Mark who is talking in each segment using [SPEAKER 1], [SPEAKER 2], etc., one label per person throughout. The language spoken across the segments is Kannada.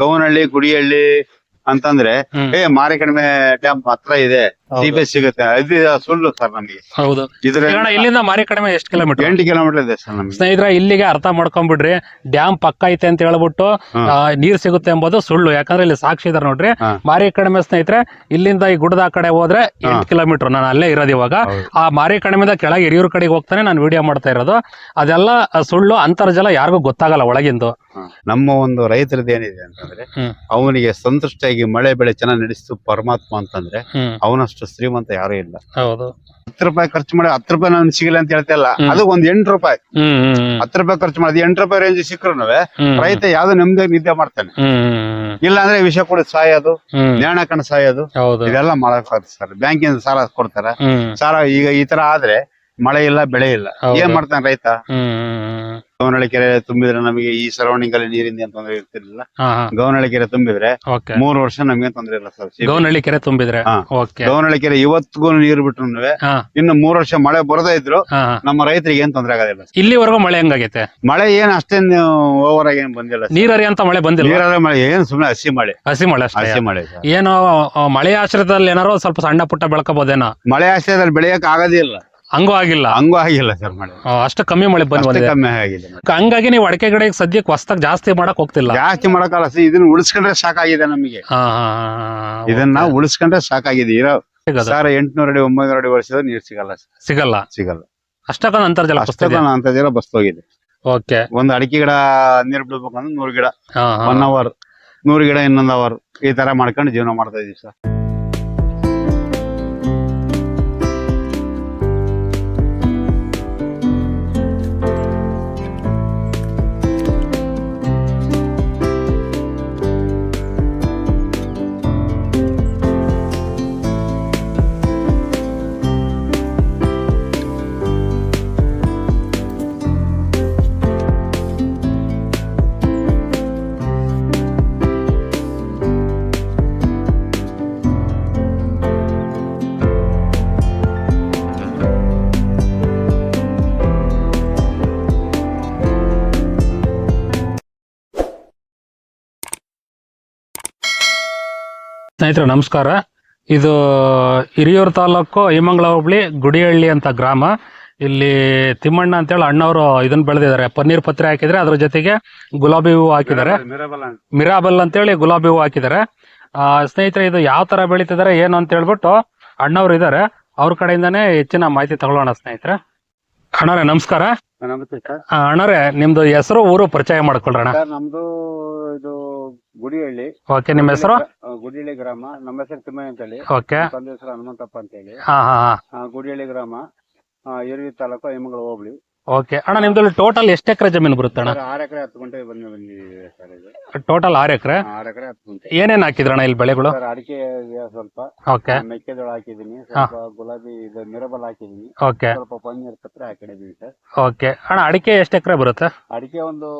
[SPEAKER 1] ಗೌನಹಳ್ಳಿ ಗುಡಿಹಳ್ಳಿ ಅಂತಂದ್ರೆ ಏ ಮಾರಿಕಡಿಮೆ ಡ್ಯಾಮ್ ಹತ್ರ ಇದೆ. ಸಿಪೆ ಸಿಗುತ್ತೆ. ಇದು ಸುಳ್ಳು ಸರ್ ನಮಗೆ.
[SPEAKER 2] ಹೌದು.
[SPEAKER 1] ಇದ್ರ
[SPEAKER 2] ಇಲ್ಲಿಂದ ಮಾರಿ ಕಡಿಮೆ ಎಷ್ಟು ಕಿಲೋಮೀಟರ್
[SPEAKER 1] ಎಂಟು ಕಿಲೋಮೀಟರ್ ಇದೆ ಸರ್ ನಮ್ಗೆ.
[SPEAKER 2] ಸ್ನೇಹಿತರೆ ಇಲ್ಲಿಗೆ ಅರ್ಥ ಮಾಡ್ಕೊಂಡ್ಬಿಡ್ರಿ ಡ್ಯಾಮ್ ಪಕ್ಕ ಐತೆ ಅಂತ ಹೇಳ್ಬಿಟ್ಟು. ಆ, ನೀರ್ ಸಿಗುತ್ತೆ ಎಂಬುದು ಸುಳ್ಳು. ಯಾಕಂದ್ರೆ ಇಲ್ಲಿ ಸಾಕ್ಷಿ ಇದಾರೆ ನೋಡ್ರಿ.
[SPEAKER 1] ಹಾ.
[SPEAKER 2] ಮಾರಿ ಕಡಿಮೆ ಸ್ನೇಹಿತರೆ ಇಲ್ಲಿಂದ ಈ ಗುಡ್ಡದ ಆ ಕಡೆ ಹೋದ್ರೆ ಎಂಟು ಕಿಲೋಮೀಟರ್ ನಾನು ಅಲ್ಲೇ ಇರೋದು ಇವಾಗ. ಆ ಮಾರಿ ಕಡಿಮೆದ ಕೆಳಗೆ ಹಿರಿಯೂರ್ ಕಡೆಗೆ ಹೋಗ್ತಾನೆ ನಾನು ವಿಡಿಯೋ ಮಾಡ್ತಾ ಇರೋದು. ಅದೆಲ್ಲ ಆ, ಸುಳ್ಳು ಅಂತರ್ಜಲ ಯಾರಿಗೂ ಗೊತ್ತಾಗಲ್ಲ ಒಳಗಿಂದು.
[SPEAKER 1] ನಮ್ಮ ಒಂದು ರೈತರದ್ದು ಏನಿದೆ ಅಂತಂದ್ರೆ
[SPEAKER 2] ಹ್ಮ್.
[SPEAKER 1] ಅವನಿಗೆ ಸಂತುಷ್ಟಿಯಾಗಿ ಮಳೆ ಬೆಳೆ ಚೆನ್ನಾಗಿ ನಡೆಸ್ತು ಪರಮಾತ್ಮ ಅಂತಂದ್ರೆ
[SPEAKER 2] ಹ್ಮ್.
[SPEAKER 1] ಅವನಷ್ಟು ಶ್ರೀಮಂತ ಯಾರು ಇಲ್ಲ.
[SPEAKER 2] ಹೌದು.
[SPEAKER 1] ಹತ್ತು ರೂಪಾಯಿ ಖರ್ಚು ಮಾಡಿ ಹತ್ತು ರೂಪಾಯಿ ನಾನು ಸಿಗಲ್ಲ ಅಂತ
[SPEAKER 2] ಹೇಳ್ತಿಲ್ಲ
[SPEAKER 1] ಅದು ಒಂದ್ ಎಂಟು ರೂಪಾಯಿ.
[SPEAKER 2] ಹ್ಮ್ ಹ್ಮ್
[SPEAKER 1] ಹತ್ತು ರೂಪಾಯಿ ಖರ್ಚು ಮಾಡಿ ಎಂಟು ರೂಪಾಯಿ ರೇಂಜ್ ಸಿಕ್ಕರು
[SPEAKER 2] ಹ್ಮ್.
[SPEAKER 1] ರೈತ ಯಾವ್ದು ನೆಮ್ಮದಿ ನಿದ್ದೆ ಮಾಡ್ತಾನೆ.
[SPEAKER 2] ಹ್ಮ್
[SPEAKER 1] ಇಲ್ಲ ಅಂದ್ರೆ ವಿಷ ಕೂಡ ಸಾಯೋದು
[SPEAKER 2] ಹ್ಮ್.
[SPEAKER 1] ನೇಣ ಹಾಕೊಂಡು ಸಾಯೋದು
[SPEAKER 2] ಹೌದು.
[SPEAKER 1] ಇದೆಲ್ಲ ಮಾಡಕ್ ಸರ್. ಬ್ಯಾಂಕಿಂದ ಸಾಲ ಕೊಡ್ತಾರ.
[SPEAKER 2] ಹ್ಮ್.
[SPEAKER 1] ಸಾಲ ಈಗ ಈ ತರ ಆದ್ರೆ ಮಳೆ ಇಲ್ಲ ಬೆಳೆ ಇಲ್ಲ
[SPEAKER 2] ಹೌದು.
[SPEAKER 1] ಏನ್ ಮಾಡ್ತಾನೆ ರೈತ?
[SPEAKER 2] ಹ್ಮ್.
[SPEAKER 1] ಗೌನಹಳ್ಳಿ ಕೆರೆ ತುಂಬಿದ್ರೆ ನಮಗೆ ಈ ಸರೌಂಡಿಂಗ್ ಅಲ್ಲಿ ನೀರಿಂದ ಏನ್ ತೊಂದರೆ ಇರ್ತಿರ್ಲಿಲ್ಲ.
[SPEAKER 2] ಹಾ ಹಾ.
[SPEAKER 1] ಗೌನಹಳ್ಳಿ ಕೆರೆ ತುಂಬಿದ್ರೆ
[SPEAKER 2] ಓಕೆ
[SPEAKER 1] ಮೂರು ವರ್ಷ ನಮ್ಗೆ ತೊಂದರೆ ಇಲ್ಲ ಸರ್.
[SPEAKER 2] ಗೌನಹಳ್ಳಿ ಕೆರೆ ತುಂಬಿದ್ರೆ?
[SPEAKER 1] ಹಾ.
[SPEAKER 2] ಓಕೆ
[SPEAKER 1] ಗೌನಹಳ್ಳಿ ಕೆರೆ ಇವತ್ತಿಗೂ ನೀರು ಬಿಟ್ರು
[SPEAKER 2] ಹಾ.
[SPEAKER 1] ಇನ್ನು ಮೂರು ವರ್ಷ ಮಳೆ ಬರದೇ ಇದ್ರು
[SPEAKER 2] ಹಾ ಹಾ.
[SPEAKER 1] ನಮ್ಮ ರೈತರಿಗೆ ಏನ್ ತೊಂದರೆ ಆಗೋದಿಲ್ಲ sir.
[SPEAKER 2] ಇಲ್ಲಿವರೆಗೂ ಮಳೆ ಹೆಂಗಾಗೈತೆ?
[SPEAKER 1] ಮಳೆ ಏನ್ ಅಷ್ಟೇನು ಓವರ್ ಆಗಿ ಏನ್ ಬಂದಿಲ್ಲ sir.
[SPEAKER 2] ನೀರರಿ ಅಂತ ಮಳೆ ಬಂದಿಲ್ಲ
[SPEAKER 1] ನೀರಾದ್ರೆ ಮಳೆ ಏನ್ ಸುಮ್ನೆ ಹಸಿ ಮಳೆ.
[SPEAKER 2] ಹಸಿ ಮಳೆ ಅಷ್ಟೇ.
[SPEAKER 1] ಹಸಿ ಮಳೆ sir.
[SPEAKER 2] ಏನೋ ಆ, ಮಳೆ ಆಶ್ರಯದಲ್ಲಿ ಏನಾರೋ ಸ್ವಲ್ಪ ಸಣ್ಣ ಪುಟ್ಟ ಬೆಳ್ಕೋಬಹುದೇನೋ
[SPEAKER 1] ಮಳೆ ಆಶ್ರಯದಲ್ಲಿ ಬೆಳೆಯಕ್ ಆಗೋದಿಲ್ಲ
[SPEAKER 2] ಹಂಗೂ ಆಗಿಲ್ಲ.
[SPEAKER 1] ಹಂಗೂ ಆಗಿಲ್ಲ ಸರ್ ಮಳೆ.
[SPEAKER 2] ಆ, ಅಷ್ಟು ಕಮ್ಮಿ ಮಳೆ ಬಂದ್ರೆ
[SPEAKER 1] ಅಷ್ಟೇ ಕಮ್ಮಿ ಆಗಿದೆ ಮಳೆ.
[SPEAKER 2] ಹಂಗಾಗಿ ನೀವು ಅಡಿಕೆ ಕಡೆ ಸದ್ಯಕ್ಕೆ ಹೊಸ್ದಾಗ್ ಜಾಸ್ತಿ ಮಾಡಕ್ ಹೋಗ್ತಿಲ್ಲ.
[SPEAKER 1] ಜಾಸ್ತಿ ಮಾಡಕ್ಕಲ್ಲ ಸರ್ ಇದನ್ನ ಉಳಿಸ್ಕೊಂಡ್ರೆ ಸಾಕಾಗಿದೆ ನಮಗೆ.
[SPEAKER 2] ಹಾ ಹಾ ಹಾ, ಹಾ.
[SPEAKER 1] ಇದನ್ನ ಉಳಿಸ್ಕೊಂಡ್ರೆ ಸಾಕಾಗಿದೆ. ಇರೋ
[SPEAKER 2] ಸಿಗದು.
[SPEAKER 1] ಸರ್ ಎಂಟ್ನೂರ ಅಡಿ ಒಂಬೈನೂರ ಅಡಿ ವರ್ಷದ ನೀರು ಸಿಗಲ್ಲ ಸರ್.
[SPEAKER 2] ಸಿಗಲ್ಲ.
[SPEAKER 1] ಸಿಗಲ್ಲ.
[SPEAKER 2] ಅಷ್ಟಕ್ಕೊಂದು ಅಂತರ್ಜಲ
[SPEAKER 1] ಅಷ್ಟೇ ಅಂತ ಜನ ಬಸ್ ಹೋಗಿದೆ
[SPEAKER 2] ಓಕೆ.
[SPEAKER 1] ಒಂದು ಅಡಿಕೆ ಗಿಡ ನೀರು ಬಿಡ್ಬೇಕಂದ್ರೆ ನೂರ್ ಗಿಡ. ಒನ್ ಅವರ್ ನೂರ್ ಗಿಡ ಇನ್ನೊಂದ್ ಅವರ್ ಈ ತರ ಮಾಡ್ಕೊಂಡು ಜೀವನ ಮಾಡ್ತಾ ಇದೀವಿ ಸರ್.
[SPEAKER 2] ಸ್ನೇಹಿತರೆ ನಮಸ್ಕಾರ. ಇದು ಹಿರಿಯೂರು ತಾಲೂಕು ಹಿಮಂಗಳ ಹೋಬಳಿ ಗುಡಿಹಳ್ಳಿ ಅಂತ ಗ್ರಾಮ. ಇಲ್ಲಿ ತಿಮ್ಮಣ್ಣ ಅಂತೇಳಿ ಅಣ್ಣವರು ಇದನ್ನ ಬೆಳೆದಿದ್ದಾರೆ. ಪನ್ನೀರ್ ಪತ್ರೆ ಹಾಕಿದ್ರೆ ಅದ್ರ ಜೊತೆಗೆ ಗುಲಾಬಿ ಹೂವು ಹಾಕಿದ್ದಾರೆ. ಮಿರಾಬಲ್ ಅಂತೇಳಿ ಗುಲಾಬಿ ಹೂವು ಹಾಕಿದ್ದಾರೆ. ಆ, ಸ್ನೇಹಿತರೆ ಇದು ಯಾವ ತರ ಬೆಳೀತಿದ್ದಾರೆ ಏನು ಅಂತ ಹೇಳ್ಬಿಟ್ಟು ಅಣ್ಣವ್ರು ಇದ್ದಾರೆ. ಅವ್ರ ಕಡೆಯಿಂದಾನೇ ಹೆಚ್ಚಿನ ಮಾಹಿತಿ ತಗೊಳ್ಳೋಣ ಸ್ನೇಹಿತರೆ. ಅಣ್ಣರೇ ನಮಸ್ಕಾರ. ಅಣ್ಣರೇ ನಿಮ್ದು ಹೆಸರು ಊರು ಪರಿಚಯ ಮಾಡ್ಕೊಳ್ರಣ
[SPEAKER 1] ಸರ್ ನಮ್ದು ಇದು ಗುಡಿಹಳ್ಳಿ.
[SPEAKER 2] ಓಕೆ ನಿಮ್ಮ ಹೆಸರು?
[SPEAKER 1] ಗುಡಿಹಳ್ಳಿ ಗ್ರಾಮ. ನಮ್ಮ ಹೆಸರು ತಿಮ್ಮಯ್ಯ ಅಂತ ಹೇಳಿ
[SPEAKER 2] ಓಕೆ
[SPEAKER 1] ತಂದೆ ಹೆಸರು ಹನುಮಂತಪ್ಪ ಅಂತ ಹೇಳಿ
[SPEAKER 2] ಹಾ ಹಾ.
[SPEAKER 1] ಗುಡಿಹಳ್ಳಿ ಗ್ರಾಮ ಹಿರಿಯೂರು ತಾಲೂಕು ಐಮಂಗಳ ಹೋಬಳಿ.
[SPEAKER 2] ಓಕೆ ಅಣ್ಣ ನಿಮ್ದ್ರಲ್ಲಿ ಟೋಟಲ್ ಎಷ್ಟು ಎಕರೆ ಜಮೀನು ಬರುತ್ತೆ ಅಣ್ಣ?
[SPEAKER 1] ಆರು ಎಕರೆ ಹತ್ತು ಗಂಟೆ ಬಂದು ಬಂದಿದೆ ಸರ್ ಇದು.
[SPEAKER 2] ಟೋಟಲ್ ಆರು ಎಕರೆ?
[SPEAKER 1] ಆರು ಎಕರೆ ಹತ್ತು ಗುಂಟೆ.
[SPEAKER 2] ಏನೇನ್ ಹಾಕಿದ್ರಣ್ಣ ಇಲ್ಲಿ ಬೆಳೆಗಳು?
[SPEAKER 1] ಸರ್ ಅಡಿಕೆ ಇದೆ ಸ್ವಲ್ಪ.
[SPEAKER 2] ಓಕೆ
[SPEAKER 1] ಮೆಕ್ಕೆಜೋಳ ಹಾಕಿದೀನಿ ಸ್ವಲ್ಪ ಗುಲಾಬಿ ಇದು ಮಿರಬಲ್ ಹಾಕಿದೀನಿ
[SPEAKER 2] ಓಕೆ
[SPEAKER 1] ಸ್ವಲ್ಪ ಪನ್ನೀರ್ ಪತ್ರ ಹಾಕಿದೀನಿ ಸರ್.
[SPEAKER 2] ಓಕೆ ಅಣ್ಣ ಅಡಿಕೆ ಎಷ್ಟು ಎಕರೆ ಬರುತ್ತೆ?
[SPEAKER 1] ಅಡಿಕೆ ಒಂದು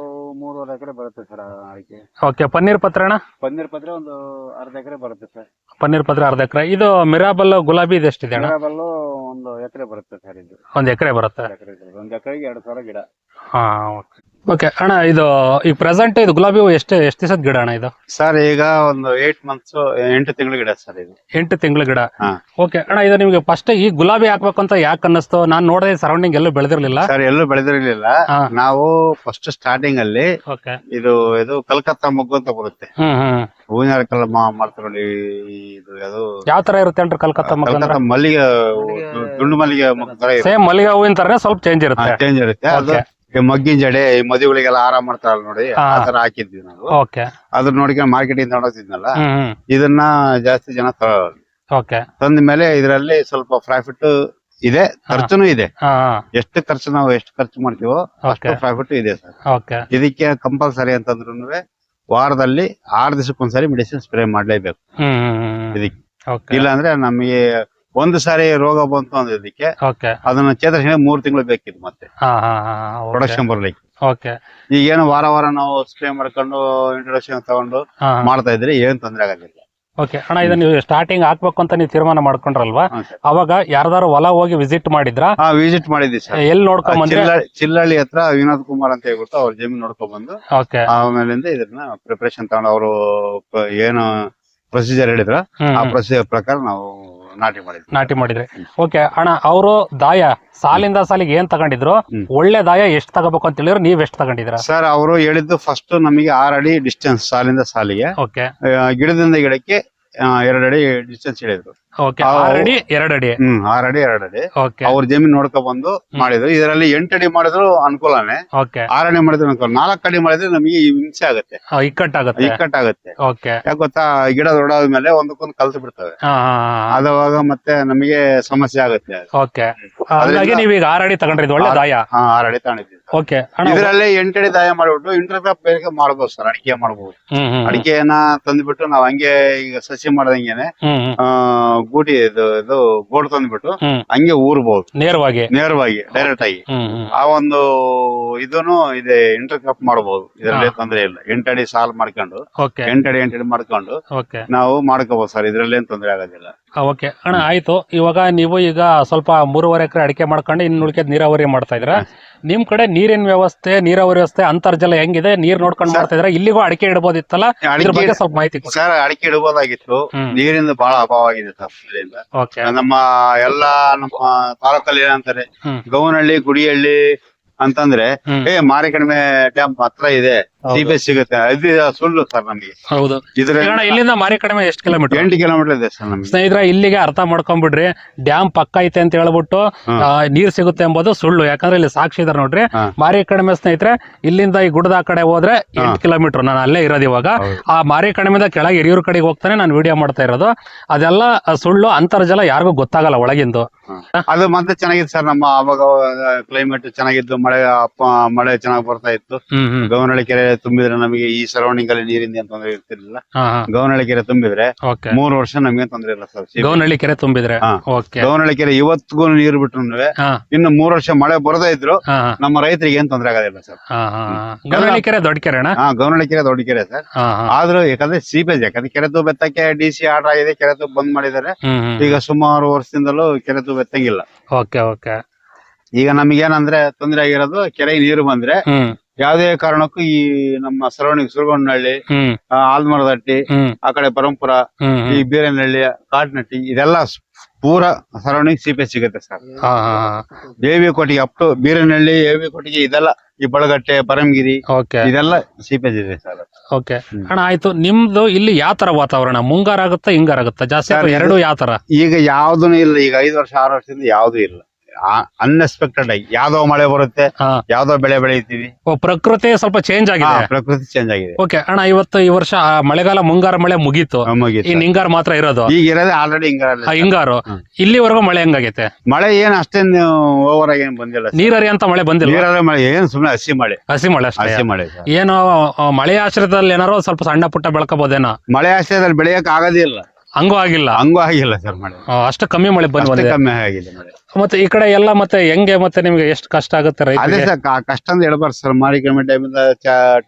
[SPEAKER 1] ಮೂರುವರೆ ಎಕರೆ ಬರುತ್ತೆ ಸರ್ ಅಡಿಕೆ.
[SPEAKER 2] ಓಕೆ ಪನ್ನೀರ್ ಪತ್ರ ಅಣ್ಣ?
[SPEAKER 1] ಪನ್ನೀರ್ ಪತ್ರ ಒಂದು ಅರ್ಧ ಎಕರೆ ಬರುತ್ತೆ ಸರ್.
[SPEAKER 2] ಪನ್ನೀರ್ ಪತ್ರ ಅರ್ಧ ಎಕರೆ. ಇದು ಮಿರಾಬಲ್ ಗುಲಾಬಿ ಇದು ಅಣ್ಣ?
[SPEAKER 1] ಮಿರಬಲ್ಲು ಒಂದು ಎಕರೆ ಬರುತ್ತೆ ಸರ್ ಇದು.
[SPEAKER 2] ಒಂದ್ ಎಕರೆ ಬರುತ್ತೆ.
[SPEAKER 1] ಎಕರೆ ಒಂದು ಎಕರೆಗೆ ಎರಡು ಸಾವಿರ ಗಿಡ
[SPEAKER 2] ಹಾ ಓಕೆ ಅಣ್ಣ ಇದು ಈಗ ಪ್ರೆಸೆಂಟ್ ಇದು ಗುಲಾಬಿ ಹೂವು ಎಷ್ಟು ಎಷ್ಟು ದಿವಸದ ಗಿಡ ಅಣ್ಣ ಇದು?
[SPEAKER 1] ಸರ್ ಈಗ ಒಂದು ಏಟ್ ಮಂತ್ಸ್ ಎಂಟು ತಿಂಗಳ ಗಿಡ ಸರ್ ಇದು.
[SPEAKER 2] ಎಂಟು ತಿಂಗಳ ಗಿಡ?
[SPEAKER 1] ಹಾ.
[SPEAKER 2] ಓಕೆ ಅಣ್ಣ ಇದು ನಿಮ್ಗೆ ಫಸ್ಟ್ ಈ ಗುಲಾಬಿ ಹಾಕ್ಬೇಕು ಅಂತ ಯಾಕೆ ಅನ್ನಿಸ್ತು? ನಾನು ನೋಡಿದೆ ಸರೌಂಡಿಂಗ್ ಎಲ್ಲೂ ಬೆಳೆದಿರ್ಲಿಲ್ಲ.
[SPEAKER 1] ಸರ್ ಎಲ್ಲೂ ಬೆಳೆದಿರಲಿಲ್ಲ.
[SPEAKER 2] ಹಾ.
[SPEAKER 1] ನಾವು ಫಸ್ಟ್ ಸ್ಟಾರ್ಟಿಂಗ್ ಅಲ್ಲಿ
[SPEAKER 2] ಓಕೆ
[SPEAKER 1] ಇದು ಇದು ಕಲ್ಕತ್ತಾ ಮೊಗ್ಗು ಅಂತ ಬರುತ್ತೆ.
[SPEAKER 2] ಹ್ಮ್ ಹ್ಮ್
[SPEAKER 1] ಹೂವಿನ ಕಲ್ಲ ಮಾಡ್ತಾರೆ ಇದು ಅದು
[SPEAKER 2] ಯಾವ ತರ ಇರುತ್ತೆ ಅಂದ್ರೆ ಕಲ್ಕತ್ತಾ ಮಗ
[SPEAKER 1] ಕಲ್ಕತ್ತಾ ಮಲ್ಲಿಗೆ ದುಂಡು ಮಲ್ಲಿಗೆ ಮೊಗ್ಗು ತರ
[SPEAKER 2] ಸೇಮ್ ಮಲ್ಲಿಗೆ ಹೂವಿನ ತರನೇ ಸ್ವಲ್ಪ ಚೇಂಜ್ ಇರುತ್ತೆ.
[SPEAKER 1] ಚೇಂಜ್ ಇರುತ್ತೆ. ಅದು
[SPEAKER 2] Okay.
[SPEAKER 1] ಈ ಮಗ್ಗಿನ ಜಡೆ ಈ ಮದುವೆಗಳಿಗೆಲ್ಲ ಆರಾಮ ಮಾಡ್ತಾರಲ್ಲ ನೋಡಿ. ಆ ತರ ಹಾಕಿದ್ವಿ ನಾವು.
[SPEAKER 2] ಓಕೆ.
[SPEAKER 1] ಅದ್ರ ನೋಡ್ಕೊಂಡು ಮಾರ್ಕೆಟ್ ಇಂದ
[SPEAKER 2] ಹ್ಮ್
[SPEAKER 1] ಇದನ್ನ ಜಾಸ್ತಿ ಜನ ತಗೊಳ್ಳಿ
[SPEAKER 2] ಓಕೆ.
[SPEAKER 1] ತಂದ ಮೇಲೆ ಇದರಲ್ಲಿ ಸ್ವಲ್ಪ ಪ್ರಾಫಿಟ್ ಇದೆ ಖರ್ಚುನು ಇದೆ.
[SPEAKER 2] ಹಾ
[SPEAKER 1] ಎಷ್ಟು ಖರ್ಚು ನಾವು ಎಷ್ಟು ಖರ್ಚು ಮಾಡ್ತೀವೋ ಅಷ್ಟು ಪ್ರಾಫಿಟ್ ಇದೆ ಸರ್.
[SPEAKER 2] ಓಕೆ.
[SPEAKER 1] ಇದಕ್ಕೆ ಕಂಪಲ್ಸರಿ ಅಂತಂದ್ರು ವಾರದಲ್ಲಿ ಆರು ದಿವಸಕ್ಕೊಂದ್ಸರಿ ಮೆಡಿಸಿನ್ ಸ್ಪ್ರೇ ಮಾಡ್ಲೇಬೇಕು.
[SPEAKER 2] ಹ್ಮ್ ಹ್ಮ್
[SPEAKER 1] ಇದಕ್ಕೆ.
[SPEAKER 2] ಓಕೆ.
[SPEAKER 1] ಇಲ್ಲ ಅಂದ್ರೆ ನಮಗೆ ಒಂದು ಸಾರಿ ರೋಗ ಬಂತು ಅಂದ್ರೆ ಇದಕ್ಕೆ
[SPEAKER 2] ಓಕೆ
[SPEAKER 1] ಅದನ್ನ ಚೇತರಿಸಿ ಮೂರ್ ತಿಂಗಳು ಬೇಕಿತ್ತು ಮತ್ತೆ.
[SPEAKER 2] ಹಾ ಹಾ ಹಾ
[SPEAKER 1] ಪ್ರೊಡಕ್ಷನ್ ಬರ್ಲಿಕ್ಕೆ.
[SPEAKER 2] ಓಕೆ
[SPEAKER 1] ಈಗ ಏನು ವಾರ ವಾರ ನಾವು ಸ್ಪ್ರೇ ಮಾಡ್ಕೊಂಡು ಇಂಟ್ರೊಡಕ್ಷನ್ ತಗೊಂಡು
[SPEAKER 2] ಹಾ
[SPEAKER 1] ಮಾಡ್ತಾ ಇದ್ರೆ ಏನ್ ತೊಂದ್ರೆ ಆಗೋದಿಲ್ಲ.
[SPEAKER 2] ಓಕೆ ಅಣ್ಣ ಇದನ್ನ ನೀವು ಸ್ಟಾರ್ಟಿಂಗ್ ಹಾಕ್ಬೇಕು ಅಂತ ನೀವು ತೀರ್ಮಾನ ಮಾಡ್ಕೊಂಡ್ರಲ್ವಾ? ಅವಾಗ ಯಾರ್ದಾರು ಹೊಲ ಹೋಗಿ ವಿಸಿಟ್ ಮಾಡಿದ್ರ?
[SPEAKER 1] ವಿಸಿಟ್ ಮಾಡಿದ್ವಿ ಸರ್.
[SPEAKER 2] ಎಲ್ಲಿ ನೋಡ್ಕೊಂಡ್ ಬಂದ್ರೆ?
[SPEAKER 1] ಚಿಲ್ಲಳ್ಳಿ ಹತ್ರ ವಿನೋದ್ ಕುಮಾರ್ ಅಂತ ಹೇಳ್ಬಿಟ್ಟು ಅವ್ರ ಜಮೀನ್ ನೋಡ್ಕೊಂಡ್ ಬಂದು
[SPEAKER 2] ಓಕೆ
[SPEAKER 1] ಆಮೇಲಿಂದ ಇದನ್ನ ಪ್ರಿಪರೇಷನ್ ತಗೊಂಡು ಅವರು ಏನು ಪ್ರೊಸೀಜರ್ ಹೇಳಿದ್ರ ಆ. ಪ್ರೊಸೀಜರ್ ಪ್ರಕಾರ ನಾವು ನಾಟಿ ಮಾಡಿದ್ವಿ
[SPEAKER 2] ನಾಟಿ ಮಾಡಿದ್ರಿ. ಓಕೆ ಅಣ್ಣ ಅವರು ದಾಯ ಸಾಲಿಂದ ಸಾಲಿಗೆ ಏನ್ ತಗೊಂಡಿದ್ರು? ಒಳ್ಳೆ ದಾಯ ಎಷ್ಟು ತಗೋಬೇಕು ಅಂತ ಹೇಳಿದ್ರು ನೀವ್ ಎಷ್ಟು ತಗೊಂಡಿದ್ರ
[SPEAKER 1] ಸರ್ ಅವರು ಹೇಳಿದ್ದು ಫಸ್ಟ್ ನಮಗೆ ಆರ್ ಅಡಿ ಡಿಸ್ಟೆನ್ಸ್ ಸಾಲಿಂದ ಸಾಲಿಗೆ.
[SPEAKER 2] ಓಕೆ
[SPEAKER 1] ಗಿಡದಿಂದ ಗಿಡಕ್ಕೆ ಎರಡ್ ಅಡಿ ಡಿಸ್ಟೆನ್ಸ್ ಹೇಳಿದ್ರು.
[SPEAKER 2] ಓಕೆ
[SPEAKER 1] ಆ,
[SPEAKER 2] ಆರ್ ಅಡಿ ಎರಡು ಅಡಿ
[SPEAKER 1] ಹ್ಮ್ ಆರ್ ಅಡಿ ಎರಡ್ ಅಡಿ
[SPEAKER 2] ಓಕೆ
[SPEAKER 1] ಅವ್ರ ಜಮೀನ್ ನೋಡ್ಕೊ ಬಂದು ಮಾಡಿದ್ರು. ಇದರಲ್ಲಿ ಎಂಟು ಅಡಿ ಮಾಡಿದ್ರು ಅನುಕೂಲನೇ.
[SPEAKER 2] ಓಕೆ
[SPEAKER 1] ಆರ್ ಅಡಿ ಮಾಡಿದ್ರು ಅನುಕೂಲ. ನಾಲ್ಕು ಅಡಿ ಮಾಡಿದ್ರೆ ನಮಗೆ ಹಿಂಸೆ ಆಗುತ್ತೆ.
[SPEAKER 2] ಇಕ್ಕಟ್ಟಾಗುತ್ತೆ
[SPEAKER 1] ಇಕ್ಕಟ್ಟಾಗುತ್ತೆ.
[SPEAKER 2] ಓಕೆ
[SPEAKER 1] ಯಾಕೆ ಗೊತ್ತಾ? ಗಿಡ ದೊಡ್ಡಾದ್ಮೇಲೆ ಒಂದಕ್ಕೊಂದು ಕಲ್ತು ಬಿಡ್ತವೆ.
[SPEAKER 2] ಹಾ
[SPEAKER 1] ಅದಾಗ ಮತ್ತೆ ನಮಗೆ ಸಮಸ್ಯೆ ಆಗುತ್ತೆ.
[SPEAKER 2] ಓಕೆ ಹಾಗಾಗಿ ಆರ್ ಅಡಿ ತಗೊಂಡ್ರಿ ಒಳ್ಳೆ ದಾಯ.
[SPEAKER 1] ಹಾ ಆರ್ ಅಡಿ ತಗೊಂಡಿದ್ದೀವಿ.
[SPEAKER 2] ಓಕೆ
[SPEAKER 1] ಇದರಲ್ಲಿ ಎಂಟಡಿ ದಾಯ ಮಾಡ್ಬಿಟ್ಟು ಇಂಟರ್ಕ್ರಾಪ್ ಬೇರೆ ಮಾಡ್ಬೋದು ಸರ್ ಅಡಿಕೆ ಮಾಡ್ಬೋದು. ಅಡಿಕೆಯನ್ನ ತಂದ್ಬಿಟ್ಟು ನಾವ್ ಹಂಗೆ ಈಗ ಸಸಿ ಮಾಡ್ದಂಗೆನೆ ಆ, ಗೂಟಿ ಇದು ಇದು ಗೋಡ್ ತಂದ್ಬಿಟ್ಟು ಹಂಗೆ ಊರ್ಬಹುದು
[SPEAKER 2] ನೇರವಾಗಿ?
[SPEAKER 1] ನೇರವಾಗಿ ಡೈರೆಕ್ಟ್ ಆಗಿ. ಆ ಒಂದು ಇದನ್ನು ಇದೆ ಇಂಟರ್ ಕ್ರಾಪ್ ಮಾಡಬಹುದು ಇದರಲ್ಲಿ ತೊಂದರೆ ಇಲ್ಲ. ಎಂಟಡಿ ಸಾಲ್ ಮಾಡ್ಕೊಂಡು ಎಂಟಡಿ ಎಂಟಡಿ ಮಾಡ್ಕೊಂಡು ನಾವು ಮಾಡ್ಕೋಬಹುದು ಸರ್ ಇದ್ರಲ್ಲಿ ಏನ್ ತೊಂದ್ರೆ ಆಗೋದಿಲ್ಲ.
[SPEAKER 2] ಓಕೆ ಅಣ್ಣ ಆಯ್ತು. ಇವಾಗ ನೀವು ಈಗ ಸ್ವಲ್ಪ ಮೂರುವರೆ ಎಕರೆ ಅಡಿಕೆ ಮಾಡ್ಕೊಂಡು ಇನ್ನು ಉಳಿಕೆದ್ ನೀರಾವರಿ ಮಾಡ್ತಾ ಇದ್ರ ನಿಮ್ ಕಡೆ ನೀರಿನ ವ್ಯವಸ್ಥೆ ನೀರಾವರಿ ವ್ಯವಸ್ಥೆ ಅಂತರ್ಜಲ ಹೆಂಗಿದೆ? ನೀರ್ ನೋಡ್ಕೊಂಡು ಮಾಡ್ತಾ ಇದ್ರ ಇಲ್ಲಿಗೂ ಅಡಿಕೆ ಇಡಬಹುದಿತ್ತಲ್ಲ ಇದ್ರ ಬಗ್ಗೆ ಸ್ವಲ್ಪ ಮಾಹಿತಿ ಕೊಡಿ.
[SPEAKER 1] ಸರ್ ಅಡಿಕೆ ಇಡಬಹುದಾಗಿತ್ತು
[SPEAKER 2] ನೀರಿನ
[SPEAKER 1] ನೀರಿಂದ ಬಹಳ ಅಭಾವ ಆಗಿದೆ ಸರ್ ಇದರಿಂದ
[SPEAKER 2] ಓಕೆ
[SPEAKER 1] ನಮ್ಮ ಎಲ್ಲಾ ನಮ್ಮ ತಾಲೂಕಲ್ಲಿ ಏನಂತಾರೆ?
[SPEAKER 2] ಹ್ಮ್.
[SPEAKER 1] ಗೌನಹಳ್ಳಿ ಗುಡಿಹಳ್ಳಿ ಅಂತಂದ್ರೆ ಏ ಮಾರಿ ಕಡಿಮೆ ಡ್ಯಾಮ್ ಹತ್ರ ಇದೆ ಸಿಬಿ ಸಿಗುತ್ತೆ. ಸುಳ್ಳು ಸರ್ ನಮಗೆ.
[SPEAKER 2] ಹೌದು.
[SPEAKER 1] ಇದ್ರ
[SPEAKER 2] ಇಲ್ಲಿಂದ ಮಾರಿ ಕಡಿಮೆ ಎಷ್ಟು ಕಿಲೋಮೀಟರ್
[SPEAKER 1] ಎಂಟು ಕಿಲೋಮೀಟರ್ ಇದೆ ಸರ್ ನಮ್ಗೆ.
[SPEAKER 2] ಸ್ನೇಹಿತರ ಇಲ್ಲಿಗೆ ಅರ್ಥ ಮಾಡ್ಕೊಂಡ್ಬಿಡ್ರಿ ಡ್ಯಾಮ್ ಪಕ್ಕ ಐತೆ ಅಂತ ಹೇಳ್ಬಿಟ್ಟು ನೀರ್ ಸಿಗುತ್ತೆ ಎಂಬುದು ಸುಳ್ಳು. ಯಾಕಂದ್ರೆ ಇಲ್ಲಿ ಸಾಕ್ಷಿ ಇದಾರೆ ನೋಡ್ರಿ. ಮಾರಿ ಕಡಿಮೆ ಸ್ನೇಹಿತರೆ ಇಲ್ಲಿಂದ ಈ ಗುಡ್ಡದ ಆ ಕಡೆ ಹೋದ್ರೆ ಎಂಟು ಕಿಲೋಮೀಟರ್ ನಾನು ಅಲ್ಲೇ ಇರೋದು ಇವಾಗ. ಆ ಮಾರಿ ಕಡಿಮೆದ ಕೆಳಗೆ ಹಿರಿಯೂರ್ ಕಡೆಗೆ ಹೋಗ್ತಾನೆ ನಾನು ವಿಡಿಯೋ ಮಾಡ್ತಾ ಇರೋದು. ಅದೆಲ್ಲ ಸುಳ್ಳು ಅಂತರ್ಜಲ ಯಾರಿಗೂ ಗೊತ್ತಾಗಲ್ಲ ಒಳಗಿಂದು.
[SPEAKER 1] ಅದು ಮತ್ತೆ ಚೆನ್ನಾಗಿತ್ತು ಸರ್ ನಮ್ಮ ಅವಾಗ ಕ್ಲೈಮೇಟ್ ಚೆನ್ನಾಗಿತ್ತು ಮಳೆ ಅಪ್ಪ ಮಳೆ ಚೆನ್ನಾಗಿ ಬರ್ತಾ ಇತ್ತು. ಗೌನಹಳ್ಳಿ ಕೆರೆ ತುಂಬಿದ್ರೆ ನಮಗೆ ಈ ಸರೌಂಡಿಂಗ್ ಅಲ್ಲಿ ನೀರಿಂದ ತೊಂದರೆ ಇರ್ತಿರ್ಲಿಲ್ಲ. ಗೌನಹಳ್ಳಿ ಕೆರೆ ತುಂಬಿದ್ರೆ ಮೂರು ವರ್ಷ ನಮ್ಗೆ ತೊಂದರೆ ಇಲ್ಲ ಸರ್.
[SPEAKER 2] ಗೌನಹಳ್ಳಿ ಕೆರೆ ತುಂಬಿದ್ರೆ?
[SPEAKER 1] ಗೌನಹಳ್ಳಿ ಕೆರೆ ಇವತ್ತಿಗೂ ನೀರು ಬಿಟ್ರು ಇನ್ನು ಮೂರು ವರ್ಷ ಮಳೆ ಬರದೇ ಇದ್ರು ನಮ್ಮ ರೈತರಿಗೆ ಏನ್ ತೊಂದರೆ ಆಗೋದಿಲ್ಲ ಸರ್.
[SPEAKER 2] ಗೌನಹಳ್ಳಿ ಕೆರೆ ದೊಡ್ಡ ಕೆರೆ
[SPEAKER 1] ಗೌನಹಳ್ಳಿ ಕೆರೆ ದೊಡ್ಡ ಕೆರೆ ಸರ್. ಆದ್ರೂ ಯಾಕಂದ್ರೆ ಸೀಪೇಜ್ ಯಾಕಂದ್ರೆ ಕೆರೆ ಬೆತ್ತಕ್ಕೆ ಡಿ ಸಿ ಆರ್ಡರ್ ಆಗಿದೆ ಕೆರೆ ತೂಬ್ ಬಂದ್ ಮಾಡಿದ್ದಾರೆ. ಈಗ ಸುಮಾರು ವರ್ಷದಿಂದಲೂ ಕೆರೆ ತೂಬ್ ಎತ್ತಂಗಿಲ್ಲ
[SPEAKER 2] ಓಕೆ ಓಕೆ.
[SPEAKER 1] ಈಗ ನಮಗೇನಂದ್ರೆ ತೊಂದರೆ ಆಗಿರೋದು ಕೆರೆ ನೀರು ಬಂದ್ರೆ
[SPEAKER 2] ಹ್ಮ್.
[SPEAKER 1] ಯಾವುದೇ ಕಾರಣಕ್ಕೂ ಈ ನಮ್ಮ ಸರವಣಿ ಸುರಗೊಂಡನಹಳ್ಳಿ
[SPEAKER 2] ಹ್ಮ್.
[SPEAKER 1] ಆಲ್ಮರದಟ್ಟಿ
[SPEAKER 2] ಹ್ಮ್.
[SPEAKER 1] ಆ ಕಡೆ ಪರಂಪುರ
[SPEAKER 2] ಹ್ಮ್
[SPEAKER 1] ಈ ಬೀರನಹಳ್ಳಿ ಕಾಟ್ನಟ್ಟಿ ಇದೆಲ್ಲ ಸ್- ಪೂರ ಸರವಣಿ ಸಿಪಿ ಸಿಗುತ್ತೆ ಸರ್.
[SPEAKER 2] ಹಾ ಹಾ
[SPEAKER 1] ಎವಿ ಕೋಟಿಗೆ ಅಪ್ ಟು ಬೀರನಹಳ್ಳಿ ವಿ ಕೋಟಿಗೆ ಇದೆಲ್ಲ ಈ ಬಳಗಟ್ಟೆ ಪರಮಗಿರಿ
[SPEAKER 2] ಓಕೆ
[SPEAKER 1] ಇದೆಲ್ಲ ಸೀಪೇಜ್ ಇದೆ ಸರ್.
[SPEAKER 2] ಓಕೆ ಅಣ್ಣ ಆಯ್ತು. ನಿಮ್ದು ಇಲ್ಲಿ ಯಾವ ತರ ವಾತಾವರಣ? ಮುಂಗಾರ ಆಗುತ್ತಾ ಹಿಂಗಾರ ಆಗುತ್ತಾ ಜಾಸ್ತಿ ಎರಡು ಯಾವ ತರ?
[SPEAKER 1] ಈಗ ಯಾವ್ದೂ ಇಲ್ಲ. ಈಗ ಐದು ವರ್ಷ ಆರು ವರ್ಷದಿಂದ ಯಾವ್ದು ಇಲ್ಲ. ಅನ್ಎಕ್ಸ್ಪೆಕ್ಟೆಡ್ ಆಗಿ. ಯಾವ್ದೋ ಮಳೆ ಬರುತ್ತೆ
[SPEAKER 2] ಹಾ.
[SPEAKER 1] ಯಾವ್ದೋ ಬೆಳೆ ಬೆಳಿತೀವಿ
[SPEAKER 2] ಓ, ಪ್ರಕೃತಿ ಸ್ವಲ್ಪ ಚೇಂಜ್ ಆಗಿದೆ.
[SPEAKER 1] ಪ್ರಕೃತಿ ಚೇಂಜ್ ಆಗಿದೆ.
[SPEAKER 2] ಓಕೆ ಅಣ್ಣ ಇವತ್ತು ಈ ವರ್ಷ ಆ, ಮಳೆಗಾಲ ಮುಂಗಾರು ಮಳೆ ಮುಗೀತು.
[SPEAKER 1] ಮುಗೀತು.
[SPEAKER 2] ಈ ಹಿಂಗಾರು ಮಾತ್ರ ಇರೋದು.
[SPEAKER 1] ಈಗ ಇರೋದೇ ಆಲ್ರೆಡಿ ಹಿಂಗಾರು
[SPEAKER 2] ಆ, ಹಿಂಗಾರು.
[SPEAKER 1] ಹ್ಮ್.
[SPEAKER 2] ಇಲ್ಲಿವರೆಗೂ ಮಳೆ ಹೆಂಗಾಗೈತೆ?
[SPEAKER 1] ಮಳೆ ಏನ್ ಅಷ್ಟೇನು ಓವರ್ ಆಗಿ ಏನ್ ಬಂದಿಲ್ಲ.
[SPEAKER 2] ನೀರರಿ ಅಂತ ಮಳೆ ಬಂದಿಲ್ಲ
[SPEAKER 1] ನೀರ ಮಳೆ ಏನ್ ಸುಮ್ನೆ ಹಸಿ ಮಳೆ.
[SPEAKER 2] ಹಸಿ ಮಳೆ ಅಷ್ಟೇ.
[SPEAKER 1] ಹಸಿ ಮಳೆ
[SPEAKER 2] ಏನೋ ಆ, ಮಳೆ ಆಶ್ರಯದಲ್ಲಿ ಏನಾರೋ ಸ್ವಲ್ಪ ಸಣ್ಣ ಪುಟ್ಟ ಬೆಳ್ಕೋಬಹುದೇನೋ
[SPEAKER 1] ಮಳೆ ಆಶ್ರಯದಲ್ಲಿ ಬೆಳೆಯಕ್ ಆಗೋದೇ ಇಲ್ಲ.
[SPEAKER 2] ಹಂಗೂ ಆಗಿಲ್ಲ?
[SPEAKER 1] ಹಂಗೂ ಆಗಿಲ್ಲ ಸರ್ ಮಳೆ.
[SPEAKER 2] ಆ, ಅಷ್ಟು ಕಮ್ಮಿ ಮಳೆ ಬಂದ್
[SPEAKER 1] ಅಷ್ಟೇ
[SPEAKER 2] ಬಂದಿದೆ.
[SPEAKER 1] ಕಮ್ಮಿ ಆಗಿದೆ ಮಳೆ.
[SPEAKER 2] ಮತ್ತೆ ಈ ಕಡೆ ಎಲ್ಲ ಮತ್ತೆ ಹೆಂಗೆ ಮತ್ತೆ ನಿಮ್ಗೆ ಎಷ್ಟು ಕಷ್ಟ ಆಗುತ್ತೆ
[SPEAKER 1] ಅದೇ
[SPEAKER 2] ರೈತರಿಗೆ
[SPEAKER 1] ಸರ್ ಕ- ಕಷ್ಟ ಅಂತ ಹೇಳ್ಬಾರ್ದು ಸರ್. ಮಾರಿ ಕಡಿಮೆ ಟೈಮಿಂದ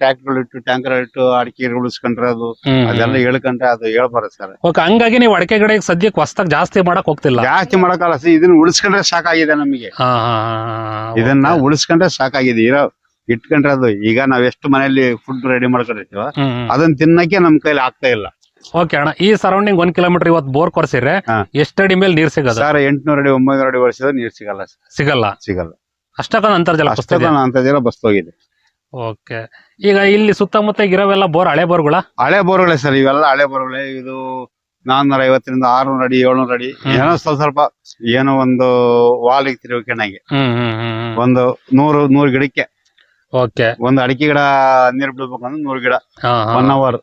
[SPEAKER 1] ಟ್ಯಾಕ್ಟರ್ ಇಟ್ಟು ಟ್ಯಾಂಕರ್ ಇಟ್ಟು ಅಡಿಕೆ ಉಳಿಸ್ಕೊಂಡ್ರೆ ಅದು
[SPEAKER 2] ಹ್ಮ್.
[SPEAKER 1] ಅದೆಲ್ಲ ಹೇಳ್ಕೊಂಡ್ರೆ ಅದು ಹೇಳ್ಬಾರ್ದು ಸರ್.
[SPEAKER 2] ಓಕೆ ಹಂಗಾಗಿ ನೀವು ಅಡಿಕೆ ಗಿಡಕ್ಕೆ ಸದ್ಯಕ್ಕೆ ಹೊಸ್ದಾಗ ಜಾಸ್ತಿ ಮಾಡಕ್ ಹೋಗ್ತಿಲ್ಲ?
[SPEAKER 1] ಜಾಸ್ತಿ ಮಾಡಕ್ಕಲ್ಲ ಸರ್. ಇದನ್ನ ಉಳಿಸ್ಕೊಂಡ್ರೆ ಸಾಕಾಗಿದೆ ನಮಗೆ.
[SPEAKER 2] ಹಾ ಹಾ ಹಾ
[SPEAKER 1] ಇದನ್ನ ಉಳಿಸ್ಕೊಂಡ್ರೆ ಸಾಕಾಗಿದೆ. ಇರೋ ಇಟ್ಕೊಂಡ್ರೆ ಅದು. ಈಗ ನಾವ್ ಎಷ್ಟು ಮನೆಯಲ್ಲಿ ಫುಡ್ ರೆಡಿ ಮಾಡ್ಕೊಂಡಿರ್ತೀವ
[SPEAKER 2] ಹ್ಮ್.
[SPEAKER 1] ಅದನ್ನ ತಿನ್ನಕ್ಕೆ ನಮ್ ಕೈಲಿ ಆಗ್ತಾ ಇಲ್ಲ.
[SPEAKER 2] ಓಕೆ ಅಣ್ಣ ಈ ಸರೌಂಡಿಂಗ್ ಒಂದ್ ಕಿಲೋಮೀಟರ್ ಇವತ್ತು ಬೋರ್ ಕೊರ್ಸಿದ್ರೆ
[SPEAKER 1] ಹಾ.
[SPEAKER 2] ಎಷ್ಟಡಿ ಮೇಲೆ ನೀರ್ ಸಿಗಲ್ಲ
[SPEAKER 1] ಸರ್ ಎಂಟ್ನೂರ ಅಡಿ ಒಂಬೈನೂರ ಅಡಿ ವರ್ಷದ ನೀರ್ ಸಿಗಲ್ಲ ಸರ್.
[SPEAKER 2] ಸಿಗಲ್ಲ?
[SPEAKER 1] ಸಿಗಲ್ಲ.
[SPEAKER 2] ಅಷ್ಟಕ್ಕೊಂದು ಅಂತರ್ಜಲ
[SPEAKER 1] ಅಷ್ಟೊಂದು ಅಂತರ್ಜಲ ಬಸ್ತೋಗಿದೆ.
[SPEAKER 2] ಓಕೆ ಈಗ ಇಲ್ಲಿ ಸುತ್ತಮುತ್ತ ಇರೋವೆಲ್ಲ ಬೋರ್ ಹಳೆ ಬೋರ್ಗಳ?
[SPEAKER 1] ಹಳೆ ಬೋರ್ಗಳೇ ಸರ್ ಇವೆಲ್ಲ ಹಳೆ ಬೋರ್ಗಳೇ. ಇದು ನಾನ್ನೂರ ಐವತ್ತರಿಂದ ಆರ್ನೂರ ಅಡಿ ಏಳ್ನೂರ ಅಡಿ.
[SPEAKER 2] ಹ್ಮ್.
[SPEAKER 1] ಏನೋ ಸ್ವಲ್ಪ ಸ್ವಲ್ಪ ಏನೋ ಒಂದು ವಾಲ್ ತಿರುಗಿಕೊಂಡಂಗೆ
[SPEAKER 2] ಹ್ಮ್ ಹ್ಮ್ ಹ್ಮ್
[SPEAKER 1] ಒಂದು ನೂರು ನೂರು ಗಿಡಕ್ಕೆ.
[SPEAKER 2] ಓಕೆ
[SPEAKER 1] ಒಂದು ಅಡಿಕೆ ಗಿಡ ನೀರ್ ಬಿಡ್ಬೇಕಂದ್ರೆ ನೂರು ಗಿಡ.
[SPEAKER 2] ಹಾ
[SPEAKER 1] ಒನ್ ಅವರ್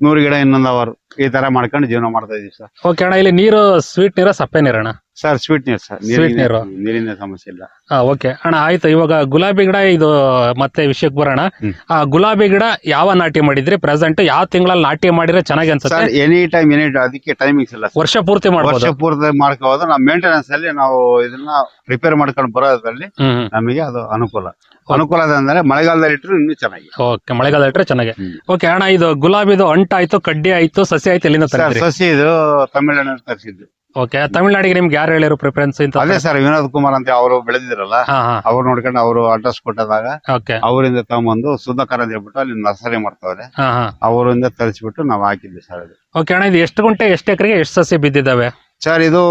[SPEAKER 1] ನೂರು ಗಿಡ ಇನ್ನೊಂದ್ ಅವರ್ ಈ ತರ ಮಾಡ್ಕೊಂಡು ಜೀವನ ಮಾಡ್ತಾ ಇದೀವಿ ಸರ್.
[SPEAKER 2] ಓಕೆ ಅಣ್ಣ ಇಲ್ಲಿ ನೀರು ಸ್ವೀಟ್ ನೀರ ಸಪ್ಪೆ ನೀರಣ್ಣ?
[SPEAKER 1] ಸರ್ ಸ್ವೀಟ್ ನೀರ್ ಸರ್.
[SPEAKER 2] Sweet ನೀರು.
[SPEAKER 1] ನೀರಿನ ಸಮಸ್ಯೆ ಇಲ್ಲ.
[SPEAKER 2] ಹಾ ಓಕೆ ಅಣ್ಣ ಆಯ್ತು. ಇವಾಗ ಗುಲಾಬಿ ಗಿಡ ಇದು ಮತ್ತೆ ವಿಷಯಕ್ಕೆ ಬರೋಣ.
[SPEAKER 1] ಹ್ಮ್.
[SPEAKER 2] ಆ ಗುಲಾಬಿ ಗಿಡ ಯಾವ ನಾಟಿ ಮಾಡಿದ್ರಿ? ಪ್ರೆಸೆಂಟ್ ಯಾವ ತಿಂಗಳಲ್ಲಿ ನಾಟಿ ಮಾಡಿದ್ರೆ ಚೆನ್ನಾಗಿ ಅನ್ಸುತ್ತೆ?
[SPEAKER 1] ಸರ್ ಎನಿ ಟೈಮ್ ಎನಿ ಅದಕ್ಕೆ ಟೈಮಿಂಗ್ಸ್ ಇಲ್ಲ.
[SPEAKER 2] ವರ್ಷ ಪೂರ್ತಿ ಮಾಡ್ಬೋದು?
[SPEAKER 1] ವರ್ಷ ಪೂರ್ತಿ ಮಾಡ್ಕೋದು ನಾವು ಮೇಂಟೆನೆನ್ಸ್ ಅಲ್ಲಿ ನಾವು ಇದನ್ನ ರಿಪೇರ್ ಮಾಡ್ಕೊಂಡು ಬರೋದ್ರಲ್ಲಿ
[SPEAKER 2] ಹ್ಮ್.
[SPEAKER 1] ನಮಗೆ ಅದು ಅನುಕೂಲ. ಅನುಕೂಲ ಅಂದ್ರೆ ಮಳೆಗಾಲದಲ್ಲಿ ಇಟ್ಟರು ಇನ್ನೂ ಚೆನ್ನಾಗಿ
[SPEAKER 2] ಓಕೆ ಮಳೆಗಾಲ ಇಟ್ಟರೆ ಚೆನ್ನಾಗಿ. ಓಕೆ ಅಣ್ಣ ಇದು ಗುಲಾಬಿದು ಅಂಟಾಯ್ತು ಕಡ್ಡಿ ಆಯ್ತು ಸಸಿ ಆಯ್ತು ಎಲ್ಲಿಂದ
[SPEAKER 1] ಸರ್ ಸಸಿ ಇದು ತಮಿಳುನಾಡು ತರಿಸಿದ್ದು.
[SPEAKER 2] ಓಕೆ ತಮಿಳ್ನಾಡಿಗೆ ನಿಮ್ಗೆ ಯಾರು ಹೇಳಿರು ಪ್ರಿಫರೆನ್ಸ್ ಇಂತ
[SPEAKER 1] ಅದೇ ಸರ್ ವಿನೋದ್ ಕುಮಾರ್ ಅಂತ ಅವರು ಬೆಳೆದಿದ್ರಲ್ಲ
[SPEAKER 2] ಹಾ ಹಾ.
[SPEAKER 1] ಅವ್ರು ನೋಡ್ಕೊಂಡು ಅವರು ಅಡ್ರೆಸ್ ಕೊಟ್ಟದಾಗ
[SPEAKER 2] ಓಕೆ.
[SPEAKER 1] ಅವರಿಂದ ತಗೊಂಬಂದು ಸುಧಾಕರ್ ಅಂತ ಹೇಳ್ಬಿಟ್ಟು ಅಲ್ಲಿ ನರ್ಸರಿ ಮಾಡ್ತಾವ್ರೆ.
[SPEAKER 2] ಹಾ ಹಾ.
[SPEAKER 1] ಅವರಿಂದ ತರಿಸ್ಬಿಟ್ಟು ನಾವು ಹಾಕಿದ್ವಿ ಸರ್ ಅದು.
[SPEAKER 2] ಓಕೆ ಅಣ್ಣ ಇದು ಎಷ್ಟು ಗುಂಟೆ ಎಷ್ಟು ಎಕರೆಗೆ ಎಷ್ಟು ಸಸಿ ಬಿದ್ದಿದ್ದಾವೆ?
[SPEAKER 1] ಸರ್ ಇದು